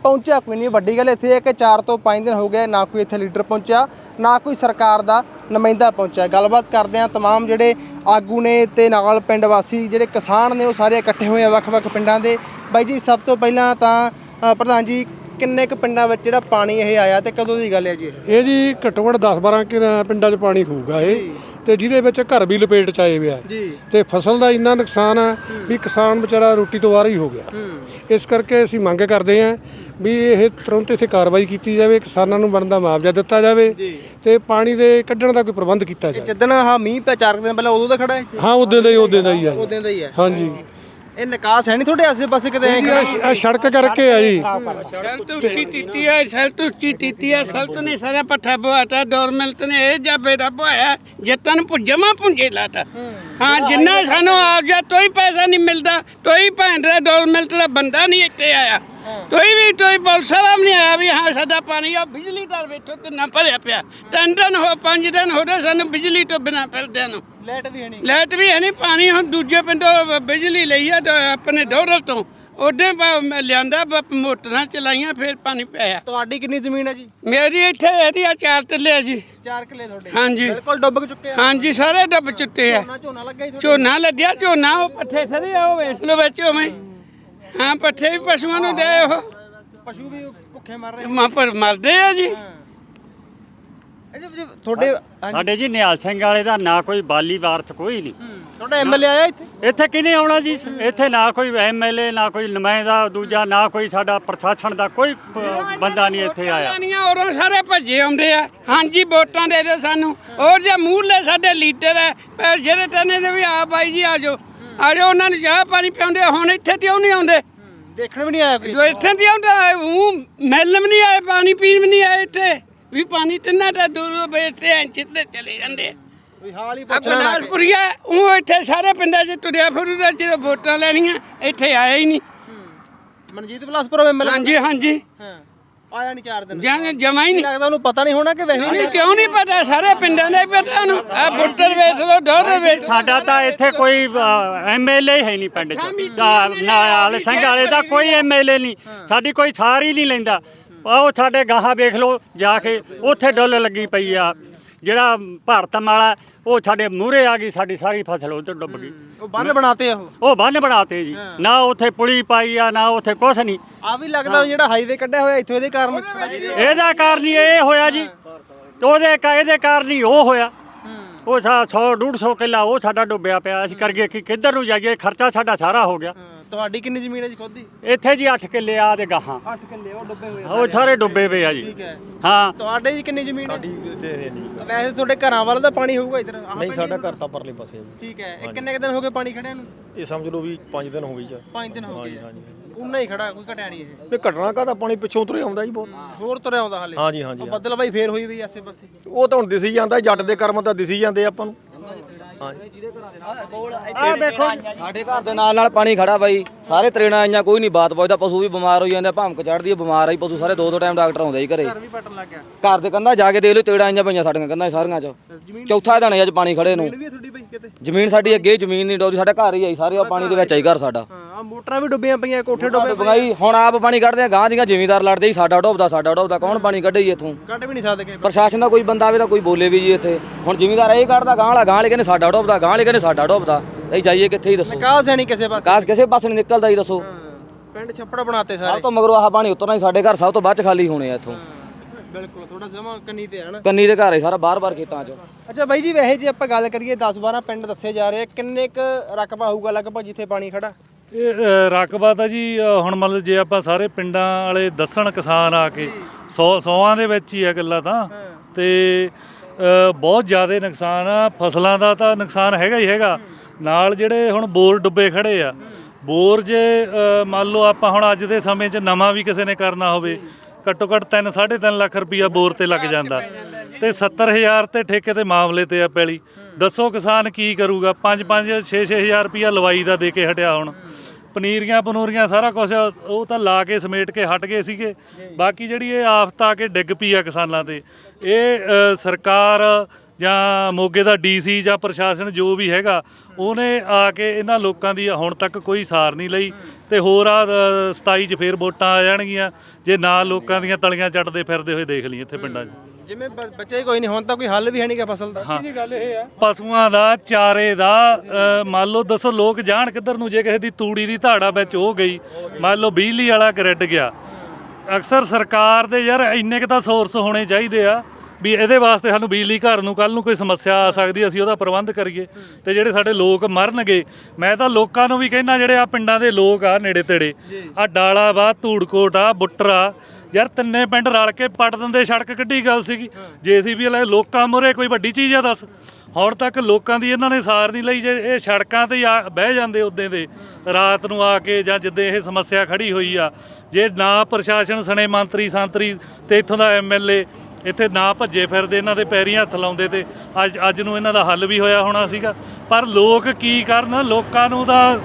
ਪਹੁੰਚਿਆ ਕੋਈ ਨਹੀਂ ਵੱਡੀ ਗੱਲ ਇੱਥੇ ਹੈ ਕਿ 4 ਤੋਂ 5 ਦਿਨ ਹੋ ਗਏ ਨਾ ਕੋਈ ਇੱਥੇ ਲੀਡਰ ਪਹੁੰਚਿਆ ਨਾ ਕੋਈ ਸਰਕਾਰ ਦਾ ਨੁਮਾਇੰਦਾ ਪਹੁੰਚਿਆ ਗੱਲਬਾਤ ਕਰਦੇ ਆ तमाम ਜਿਹੜੇ ਆਗੂ ਨੇ ਤੇ ਨਾਲ ਪਿੰਡ ਵਾਸੀ ਜਿਹੜੇ ਕਿਸਾਨ ਨੇ ਉਹ ਸਾਰੇ ਇਕੱਠੇ ਹੋਏ ਆ ਵੱਖ-ਵੱਖ ਪਿੰਡਾਂ ਦੇ ਬਾਈ ਜੀ ਸਭ ਤੋਂ ਪਹਿਲਾਂ ਤਾਂ ਅ, ਪ੍ਰਧਾਨ ਜੀ ਕਿੰਨੇ ਕੁ ਪਿੰਡਾਂ ਵਿੱਚ ਜਿਹੜਾ ਪਾਣੀ ਇਹ ਆਇਆ ਤੇ ਕਦੋਂ ਦੀ ਗੱਲ ਹੈ ਜੀ ਇਹ? ਇਹ ਜੀ ਘੱਟੋ ਘੱਟ 10-12 ਕਿ ਪਿੰਡਾਂ 'ਚ ਪਾਣੀ ਹੋਊਗਾ ਇਹ ਤੇ ਜਿਹਦੇ ਵਿੱਚ ਘਰ ਵੀ ਲਪੇਟ ਚ ਆਏ ਹੋਏ ਆ ਜੀ। ਤੇ ਫਸਲ ਦਾ ਇੰਨਾ ਨੁਕਸਾਨ ਆ ਵੀ ਕਿਸਾਨ ਵਿਚਾਰਾ ਰੋਟੀ ਤੋਂ ਬਾਹਰ ਹੀ ਹੋ ਗਿਆ। ਇਸ ਕਰਕੇ ਅਸੀਂ ਮੰਗ ਕਰਦੇ ਹਾਂ ਵੀ ਇਹ ਤੁਰੰਤ ਇੱਥੇ ਕਾਰਵਾਈ ਕੀਤੀ ਜਾਵੇ ਕਿਸਾਨਾਂ ਨੂੰ ਬਣਦਾ ਮੁਆਵਜ਼ਾ ਦਿੱਤਾ ਜਾਵੇ ਤੇ ਪਾਣੀ ਦੇ ਕੱਢਣ ਦਾ ਕੋਈ ਪ੍ਰਬੰਧ ਕੀਤਾ ਜਾਵੇ। ਜਿੱਦਣ ਆਹ ਮੀਂਹ ਪਿਆ ਚਾਰ ਕੁ ਦਿਨ ਪਹਿਲਾਂ ਉਦੋਂ ਦਾ ਖੜਾ ਹੈ? ਹਾਂ ਉਦੋਂ ਦਾ ਹੀ ਉਦੋਂ ਦਾ ਹੀ ਆ। ਉਦੋਂ ਦਾ ਹੀ ਹੈ। ਹਾਂਜੀ। ਇਹ ਨਿਕਾਸ ਹੈ ਨਹੀਂ ਤੁਹਾਡੇ ਆਸੇ-ਪਾਸੇ ਕਿਤੇ? ਐਂ ਆ ਸੜਕ ਕਰਕੇ ਆ ਜੀ। ਸਲਤ ਉੱਚੀ ਟੀਟੀ ਆ ਸਲਤ ਉੱਚੀ ਟੀਟੀ ਆ ਸਲਤ ਨੇ ਸਾਰਾ ਪੱਠਾ ਬਵਾਤਾ ਡੋਰਮੈਂਟ ਨੇ ਇਹ ਜਾ ਬੇੜਾ ਬਵਾਇਆ ਜੱਟਨ ਪੁੱਜਮਾ ਪੁੰਜੇ ਲਾਤਾ। ਹਾਂ ਜਿੰਨਾ ਸਾਨੂੰ ਆਪਜਾ ਕੋਈ ਪੈਸਾ ਨਹੀਂ ਮਿਲਦਾ ਕੋਈ ਭੈਣ ਦਾ ਡੋਰਮੈਂਟ ਦਾ ਬੰਦਾ ਨਹੀਂ ਇੱਥੇ ਆਇਆ। ਕੋਈ ਵੀ ਕੋਈ ਪੁਲਿਸ ਵਾਲਾ ਵੀ ਨਹੀਂ ਆਇਆ ਵੀ ਹਾਂ ਸਾਡਾ ਪਾਣੀ ਆ ਬਿਜਲੀ ਦਾ ਵੇਖੋ ਤੇ ਨਾ ਭਰਿਆ ਪਿਆ। ਤਿੰਨ ਦਿਨ ਹੋ ਪੰਜ ਦਿਨ ਹੋ ਗਏ ਸਾਨੂੰ ਬਿਜਲੀ ਤੋਂ ਬਿਨਾ ਫਿਰਦਿਆਂ ਨੂੰ। ਲਾਈਟ ਵੀ ਹੈ ਨਹੀਂ। ਲਾਈਟ ਵੀ ਹੈ ਨਹੀਂ ਪਾਣੀ ਹੁਣ ਦੂਜੇ ਪਿੰਡੋਂ ਬਿਜਲੀ ਲਈ ਆ ਆਪਣੇ ਡੋਰਲ ਤੋਂ। ਉਹਦੇ ਲਿਆਂਦਾ ਬ- ਮੋਟਰਾਂ ਚਲਾਈਆਂ ਫਿਰ ਪਾਣੀ ਪਿਆ ਤੁਹਾਡੀ ਕਿੰਨੀ ਜ਼ਮੀਨ ਹੈ ਜੀ? ਮੇਰੀ ਇੱਥੇ ਇਹਦੀ ਆ ਚਾਰ ਟੱਲੇ ਆ ਜੀ। 4 ਕਿੱਲੇ ਤੁਹਾਡੇ। ਹਾਂਜੀ। ਬਿਲਕੁਲ ਡੁੱਬ ਚੁੱਕੇ ਆ। ਹਾਂਜੀ ਸਾਰੇ ਡੱਬ ਚੁੱਟੇ ਆ। ਝੋਨਾ ਝੋਨਾ ਲੱਗਾ ਹੀ ਤੁਹਾਡੇ? ਝੋਨਾ ਲੱਗਿਆ ਝੋਨਾ ਉਹ ਪੱਠੇ ਸਰੇ ਆ ਉਹ ਵੇਖ ਲਓ ਵਿੱਚ ਉਵੇਂ। ਹਾਂ ਪੱਠੇ ਵੀ ਪਸ਼ੂਆਂ ਨੂੰ ਦੇ ਉਹ। ਪਸ਼ੂ ਵੀ ਭੁੱਖੇ ਮਰ ਰਹੇ ਮਾਂ ਪਰ ਮਰਦੇ ਆ ਜੀ। ਤੁਹਾਡੇ ਸਾਡੇ ਜੀ ਨਿਹਾਲ ਸਿੰਘ ਵਾਲੇ ਦਾ ਨਾ ਕੋਈ ਬਾਲੀ ਵਾਰਸ ਕੋਈ ਨਹੀਂ। ਤੁਹਾਡਾ ਐਮਐਲਏ ਆਇਆ ਇੱਥੇ? ਇੱਥੇ ਕਿਹਨੇ ਆਉਣਾ ਜੀ? ਇੱਥੇ ਨਾ ਕੋਈ ਐਮਐਲਏ ਨਾ ਕੋਈ ਨੁਮਾਇੰਦਾ ਦੂਜਾ ਨਾ ਕੋਈ ਸਾਡਾ ਪ੍ਰਸ਼ਾਸਨ ਦਾ ਕੋਈ ਪ- ਬੰਦਾ ਨਹੀਂ ਇੱਥੇ ਆਇਆ। ਨਹੀਂ ਔਰੋਂ ਸਾਰੇ ਭੱਜੇ ਆਉਂਦੇ ਆ। ਹਾਂਜੀ ਵੋਟਾਂ ਦੇ ਦਿਓ ਸਾਨੂੰ। ਔਰ ਜੇ ਮੂਹਰਲੇ ਸਾਡੇ ਲੀਡਰ ਹੈ ਪਰ ਜਿਹੜੇ ਕਹਿੰਦੇ ਨੇ ਵੀ ਆ ਬਾਈ ਜੀ ਆ ਜਾਓ ਉਹਨਾਂ ਨੂੰ ਚਾਹ ਪਾਣੀ ਪਿਆਉਂਦੇ ਹੁਣ ਇੱਥੇ ਕਿਉਂ ਨਹੀਂ ਆਉਂਦੇ? ਦੇਖਣ ਵੀ ਨਹੀਂ ਆਇਆ ਕੋਈ ਜੋ ਇੱਥੇ ਨਹੀਂ ਆਉਂਦਾ ਉਹ ਮਿਲਣ ਵੀ ਨਹੀਂ ਆਏ ਪਾਣੀ ਪੀਣ ਵੀ ਨਹੀਂ ਆਏ ਇੱਥੇ। ਵੀ ਪਾਣੀ ਤਿੰਨਾ ਤਾਂ ਦੂਰੋਂ ਬੈਠੇ ਐਂ ਚਿੱਤੇ ਚਲੇ ਜਾਂਦੇ। ਕੋਈ ਹਾਲ ਹੀ ਪੁੱਛਣਾ ਉਹ ਇੱਥੇ ਸਾਰੇ ਪਿੰਡਾਂ 'ਚ ਤੁਰਿਆ ਫਿਰੂਦਾ ਜਦੋਂ ਵੋਟਾਂ ਲੈਣੀਆਂ ਇੱਥੇ ਆਇਆ ਹੀ ਨਹੀਂ। ਮਨਜੀਤ ਬਲਾਸਪੁਰ ਐਮਐਲਏ ਹਾਂਜੀ ਹਾਂਜੀ। ਹਾਂ। ਆਇਆ ਨਹੀਂ ਚਾਰ ਦਿਨ। ਜਾਂ ਜਮਾ ਹੀ ਨਹੀਂ। ਲੱਗਦਾ ਉਹਨੂੰ ਪਤਾ ਨਹੀਂ ਹੋਣਾ ਕਿ ਵੈਸੇ ਨਹੀਂ ਕਿਉਂ ਨਹੀਂ ਪਤਾ? ਸਾਰੇ ਪਿੰਡਾਂ ਦਾ ਪਤਾ ਨੂੰ ਆ ਬੁੱਟਰ ਵੇਖ ਲੋ ਡੋਰ ਵੇਖ ਸਾਡਾ ਤਾਂ ਇੱਥੇ ਕੋਈ ਐਮਐਲਏ ਹੈ ਨਹੀਂ ਪਿੰਡ 'ਚ। ਤਾਂ ਨਾਲ ਸਿੰਘ ਵਾਲੇ ਦਾ ਕੋਈ ਐਮਐਲਏ ਨਹੀਂ। ਸਾਡੀ ਕੋਈ ਸਾਰ ਹੀ ਨਹੀਂ ਲੈਂਦਾ। ਉਹ ਸਾਡੇ ਗਾਹਾਂ ਵੇਖ ਲਓ ਜਾ ਕੇ ਉੱਥੇ ਡੁੱਲ ਲੱਗੀ ਪਈ ਆ। ਜਿਹੜਾ ਭਾਰਤ ਵਾਲਾ ਉਹ ਸਾਡੇ ਮੂਹਰੇ ਆ ਗਈ ਸਾਡੀ ਸਾਰੀ ਫਸਲ ਉੱਧਰ ਡੁੱਬ ਗਈ। ਉਹ ਬੰਨ ਬਣਾਤੇ ਆ ਉਹ? ਉਹ ਬੰਨ ਬਣਾਤੇ ਜੀ। ਨਾ ਉੱਥੇ ਪੁਲੀ ਪਾਈ ਆ ਨਾ ਉੱਥੇ ਕੁਛ ਨਹੀਂ। ਆ ਵੀ ਲੱਗਦਾ ਜਿਹੜਾ ਹਾਈਵੇ ਕੱਢਿਆ ਹੋਇਆ ਇੱਥੋਂ ਇਹਦੇ ਕਾਰਨ ਇਹਦਾ ਕਾਰਨ ਹੀ ਇਹ ਹੋਇਆ ਜੀ। ਉਹਦੇ ਕਾ ਇਹਦੇ ਕਾਰਨ ਹੀ ਉਹ ਹੋਇਆ। ਉਹ 100 150 ਕਿੱਲਾ ਉਹ ਸਾਡਾ ਡੁੱਬਿਆ ਪਿਆ। ਅਸੀਂ ਕਰਗੇ ਕਿ ਕਿੱਧਰ ਨੂੰ ਜਾਈਏ ਖਰਚਾ ਸਾਡਾ ਸਾਰਾ ਹੋ ਗਿਆ। ਤੁਹਾਡੀ ਕਿੰਨੀ ਜ਼ਮੀਨ ਹੈ ਜੀ ਖੁਦ ਦੀ? ਇੱਥੇ ਜੀ 8 ਕਿੱਲੇ ਆ ਦੇ ਗਾਹਾਂ। 8 ਕਿੱਲੇ ਉਹ ਡੁੱਬੇ ਹੋਏ ਆ ਉਹ ਸਾਰੇ। ਡੁੱਬੇ ਪਏ ਆ ਜੀ। ਠੀਕ ਹੈ। ਹਾਂ। ਤੁਹਾਡੇ ਜੀ ਕਿੰਨੀ ਜ਼ਮੀਨ ਹੈ? ਵੈਸੇ ਤੁਹਾਡੇ ਘਰਾਂ ਵੱਲ ਦਾ ਪਾਣੀ ਹੋਊਗਾ ਇਧਰ। ਨਹੀਂ ਸਾਡਾ ਘਰ ਤਾਂ ਪਰਲੇ ਪਾਸੇ ਹੈ ਜੀ। ਠੀਕ ਹੈ। ਇਹ ਕਿੰਨੇ ਕੁ ਦਿਨ ਹੋ ਗਏ ਪਾਣੀ ਖੜਿਆ ਨੂੰ? ਇਹ ਸਮਝ ਲਓ ਵੀ 5 ਦਿਨ ਹੋ ਗਏ ਜੀ। 5 ਦਿਨ ਹੋ ਗਏ। ਹਾਂਜੀ ਹਾਂਜੀ ਉਨਾ ਹੀ ਖੜਾ ਕੋਈ ਘਟਿਆ ਨਹੀਂ ਇਹ। ਇਹ ਘਟਨਾ ਕਾਹਦਾ? ਪਾਣੀ ਪਿੱਛੋਂ ਤੁਰੇ ਆਉਂਦਾ ਜੀ ਬਹੁਤ। ਹੋਰ ਤੁਰਿਆ ਆਉਂਦਾ ਹਾਲੇ। ਹਾਂਜੀ ਹਾਂਜੀ ਬੱਦਲ ਬਾਈ ਫੇਰ ਹੋਈ ਵੀ ਆਸੇ ਪਾਸੇ ਉਹ ਤਾਂ ਹੁਣ ਦਿਸੀ ਜਾਂਦਾ ਜੱਟ ਦੇ ਕਰਮ ਤਾਂ ਦਿਸੀ ਜਾਂਦੇ ਆਪਾਂ ਨੂੰ। ਆ ਵੇਖੋ ਸਾਡੇ ਘਰ ਦੇ ਨਾਲ ਨਾਲ ਪਾਣੀ ਖੜਾ ਬਾਈ। ਸਾਰੇ ਤਰੇਣਾ ਆਈਆਂ ਕੋਈ ਨਹੀਂ ਬਾਤ ਪੁੱਛਦਾ। ਪਸ਼ੂ ਵੀ ਬਿਮਾਰ ਹੋ ਜਾਂਦੇ ਆ, ਭਮਕ ਚੜਦੀ ਬਿਮਾਰ ਆਈ ਪਸ਼ੂ। ਸਾਰੇ ਦੋ ਦੋ ਟਾਈਮ ਡਾਕਟਰ ਆਉਂਦੇ ਜੀ ਘਰੇ। ਘਰ ਵੀ ਪਟਣ ਲੱਗ ਗਿਆ। ਘਰ ਦੇ ਕੰਧਾਂ ਜਾ ਕੇ ਦੇਖ ਲਓ ਤੇੜਾ ਆਈਆਂ ਪਈਆਂ ਸਾਡੀਆਂ ਕੰਧਾਂ 'ਚ। ਸਾਰੀਆਂ 'ਚ ਚੌਥਾ ਦਿਨ ਅੱਜ ਪਾਣੀ ਖੜੇ ਨੂੰ। ਜ਼ਮੀਨ ਵੀ ਹੈ ਤੁਹਾਡੀ ਬਾਈ ਕਿਤੇ? ਜ਼ਮੀਨ ਸਾਡੀ ਅੱਗੇ ਜ਼ਮੀਨ ਨਹੀਂ ਡੋਬਦੀ ਸਾਡਾ ਘਰ ਹੀ ਆਈ ਸਾਰੇ ਉਹ ਪਾਣੀ ਦੇ ਵਿੱਚ ਆਈ ਘਰ ਸਾਡਾ। ਹਾਂ ਆ ਮੋਟਰਾਂ ਵੀ ਡੁੱਬੀਆਂ ਪਈਆਂ ਕੋਠੇ ਡੁੱਬੇ ਪਏ ਬਗਾਈ ਹੁਣ ਆਪ ਪਾਣੀ ਕੱਢਦੇ ਆ ਗਾਂ ਦੀਆਂ ਜ਼ਿਮੀਂਦਾਰ ਲੜਦੇ ਜੀ ਸਾਡਾ ਡੋਬਦਾ ਸਾਡਾ ਡੋਬਦਾ ਕੌਣ ਪਾਣੀ ਕੱਢੇ ਜੀ ਇੱਥੋਂ? ਕੱਢ ਵੀ ਨਹੀਂ ਸਕਦੇ ਕਿ ਪ੍ਰਸ਼ਾਸਨ ਦਾ ਕੋਈ ਬੰਦਾ ਆਵੇ ਤਾਂ ਕੋਈ ਬੋਲੇ ਵੀ ਜੀ ਇੱਥੇ। ਹੁਣ ਜ਼ਿਮੀਂਦਾਰ ਇਹ ਕੱਢਦਾ ਗਾਂ ਵਾਲਾ ਗਾਂ ਵਾਲੇ ਕਹਿੰਦੇ ਸਾਡਾ ਡੋਬਦਾ ਗਾਂ ਵਾਲੇ ਕਹਿੰਦੇ ਸਾਡਾ ਡੋਬਦਾ। ਅਸੀਂ ਜਾਈਏ ਕਿੱਥੇ ਹੀ ਦੱਸੋ? ਨਿਕਾਸ ਹੈ ਨਹੀਂ ਕਿਸੇ ਪਾਸੇ? ਕਾਸ ਕਿਸੇ ਪਾਸੇ ਨਹੀਂ ਨਿਕਲਦਾ ਜੀ ਦੱਸੋ। ਪਿੰਡ ਛੱਪੜ ਬਣਾਤੇ ਸਭ ਸਾਰੇ ਤੋਂ ਮਗਰੋਂ ਆਹ ਪਾਣੀ ਉਤਰਨਾ ਹੀ ਸਾਡੇ ਘਰ ਸਭ ਤੋਂ ਬਾਅਦ ਚ ਖਾਲੀ ਹੋਣੇ ਆ ਇੱਥੋਂ। ਬਿਲਕੁਲ ਥੋੜਾ ਜਮਾ ਕੰਨੀ ਤੇ ਹੈ ਨਾ। ਕੰਨੀ ਦੇ ਘਰ ਹੈ ਸਾਰਾ ਬਾਰ-ਬਾਰ ਖੇਤਾਂ 'ਚ। ਅੱਛਾ ਬਾਈ ਜੀ ਵੈਸੇ ਜੇ ਆਪਾਂ ਗੱਲ ਕਰੀਏ 10 12 ਪਿੰਡ ਦੱਸੇ ਜਾ ਰਹੇ ਆ, ਕਿੰਨੇ ਕ ਰਕਬਾ ਹੋਊਗਾ ਲਗਭਗ ਜਿੱਥੇ ਪਾਣੀ ਖੜਾ ਇਹ ਅ, ਰਕਬਾ ਤਾਂ ਜੀ ਅ, ਹੁਣ ਮਤਲਬ ਜੇ ਆਪਾਂ ਸਾਰੇ ਪਿੰਡਾਂ ਵਾਲੇ ਦੱਸਣ ਕਿਸਾਨ ਆ ਕੇ 100 100ਾਂ ਦੇ ਵਿੱਚ ਹੀ ਆ ਗੱਲਾਂ ਤਾਂ। ਤੇ ਬਹੁਤ ਜ਼ਿਆਦਾ ਨੁਕਸਾਨ ਆ। ਫਸਲਾਂ ਦਾ ਤਾਂ ਨੁਕਸਾਨ ਹੈਗਾ ਹੀ ਹੈਗਾ। ਨਾਲ ਜਿਹੜੇ ਹੁਣ ਬੋਰ ਡੁੱਬੇ ਖੜੇ ਆ। ਬੋਰ ਜੇ ਮੰਨ ਲਓ ਆਪਾਂ ਹੁਣ ਅੱਜ ਦੇ ਸਮੇਂ 'ਚ ਨਵਾਂ ਵੀ ਕਿਸੇ ਨੇ ਕਰਨਾ ਹੋਵੇ, ਘੱਟੋ ਘੱਟ 3 3.5 ਲੱਖ ਰੁਪਈਆ ਬੋਰ ਤੇ ਲੱਗ ਜਾਂਦਾ। ਤੇ 70000 ਤੇ ਠੇਕੇ ਤੇ ਮਾਮਲੇ ਤੇ ਆ ਪੈਲੀ। ਦੱਸੋ ਕਿਸਾਨ ਕੀ ਕਰੂਗਾ? 5 5 6 6000 ਰੁਪਈਆ ਲਵਾਈ ਦਾ ਦੇ ਕੇ ਹਟਿਆ ਹੁਣ। ਪਨੀਰੀਆਂ ਪਨੂਰੀਆਂ ਸਾਰਾ ਕੁਝ ਉਹ ਤਾਂ ਲਾ ਕੇ ਸਮੇਟ ਕੇ ਹਟ ਗਏ ਸੀਗੇ। ਬਾਕੀ ਜਿਹੜੀ ਇਹ ਆਫਤ ਆ ਕੇ ਡਿੱਗ ਪਈ ਆ ਕਿਸਾਨਾਂ ਤੇ ਇਹ ਸਰਕਾਰ ਜਾਂ ਮੋਗੇ ਦਾ ਡੀਸੀ ਜਾਂ ਪ੍ਰਸ਼ਾਸਨ ਜੋ ਵੀ ਹੈਗਾ ਉਹਨੇ ਆ ਕੇ ਇਹਨਾਂ ਲੋਕਾਂ ਦੀ ਹੁਣ ਤੱਕ ਕੋਈ ਸਾਰ ਨਹੀਂ ਲਈ ਤੇ ਹੋਰ ਆ 27 ਚ ਫੇਰ ਵੋਟਾਂ ਆ ਜਾਣਗੀਆਂ ਜੇ ਨਾ ਲੋਕਾਂ ਦੀਆਂ ਤਲੀਆਂ ਚੱਟਦੇ ਫਿਰਦੇ ਹੋਏ ਦੇਖ ਲਈ ਇੱਥੇ ਪਿੰਡਾਂ 'ਚ। ਜਿਵੇਂ ਬ- ਬੱਚੇ ਹੀ ਕੋਈ ਨਹੀਂ ਹੁਣ ਤਾਂ ਕੋਈ ਹੱਲ ਵੀ ਹੈ ਨਹੀਂਗਾ ਫਸਲ ਦਾ। ਗੱਲ ਇਹ ਆ? ਪਸ਼ੂਆਂ ਦਾ ਚਾਰੇ ਦਾ ਅ, ਮੰਨ ਲਓ ਦੱਸੋ ਲੋਕ ਜਾਣ ਕਿੱਧਰ ਨੂੰ ਜੇ ਕਿਸੇ ਦੀ ਤੂੜੀ ਦੀ ਧਾੜਾ ਵਿੱਚ ਹੋ ਗਈ ਮੰਨ ਲਓ ਬਿਜਲੀ ਵਾਲਾ ਗ੍ਰਿਡ ਗਿਆ। ਅਕਸਰ ਸਰਕਾਰ ਦੇ ਯਾਰ ਇੰਨੇ ਕੁ ਤਾਂ ਸੋਰਸ ਹੋਣੇ ਚਾਹੀਦੇ ਆ ਵੀ ਇਹਦੇ ਵਾਸਤੇ ਸਾਨੂੰ ਬਿਜਲੀ ਘਰ ਨੂੰ ਕੱਲ ਨੂੰ ਕੋਈ ਸਮੱਸਿਆ ਆ ਸਕਦੀ ਅਸੀਂ ਉਹਦਾ ਪ੍ਰਬੰਧ ਕਰੀਏ। ਤੇ ਜਿਹੜੇ ਸਾਡੇ ਲੋਕ ਮਰਨਗੇ ਮੈਂ ਤਾਂ ਲੋਕਾਂ ਨੂੰ ਵੀ ਕਹਿੰਦਾ ਜਿਹੜੇ ਆ ਪਿੰਡਾਂ ਦੇ ਲੋਕ ਆ ਨੇੜੇ ਤੇੜੇ ਆ ਡਾਲਾਬਾਦ ਧੂੜਕੋਟ ਆ ਬੁੱਟਰਾ ਯਾਰ ਤਿੰਨੇ ਪਿੰਡ ਰਲ ਕੇ ਪੱਟ ਦਿੰਦੇ, ਸੜਕ ਕੱਢੀ ਗੱਲ ਸੀਗੀ। ਜੇਸੀਬੀ ਵਾਲੇ ਲੋਕਾਂ ਮੂਹਰੇ ਕੋਈ ਵੱਡੀ ਚੀਜ਼ ਆ ਦੱਸ। ਹੁਣ ਤੱਕ ਲੋਕਾਂ ਦੀ ਇਹਨਾਂ ਨੇ ਸਾਰ ਨਹੀਂ ਲਈ, ਜੇ ਇਹ ਸੜਕਾਂ ਤੇ ਹੀ ਆ ਬਹਿ ਜਾਂਦੇ ਉਦੋਂ ਦੇ, ਰਾਤ ਨੂੰ ਆ ਕੇ ਜਾਂ ਜਿੱਦੇ ਇਹ ਸਮੱਸਿਆ ਖੜੀ ਹੋਈ ਆ। ਜੇ ਨਾ ਪ੍ਰਸ਼ਾਸਨ ਸਣੇ ਮੰਤਰੀ ਸੰਤਰੀ ਤੇ ਇੱਥੋਂ ਦਾ ਐਮਐਲਏ ਇੱਥੇ ਨਾ ਭੱਜੇ ਫਿਰਦੇ ਇਹਨਾਂ ਦੇ ਪੈਰੀਂ ਹੱਥ ਲਾਉਂਦੇ ਤੇ ਅੱਜ ਅੱਜ ਨੂੰ ਇਹਨਾਂ ਦਾ ਹੱਲ ਵੀ ਹੋਇਆ ਹੋਣਾ ਸੀਗਾ। ਪਰ ਲੋਕ ਕੀ ਕਰਨ? ਲੋਕਾਂ ਨੂੰ ਤਾਂ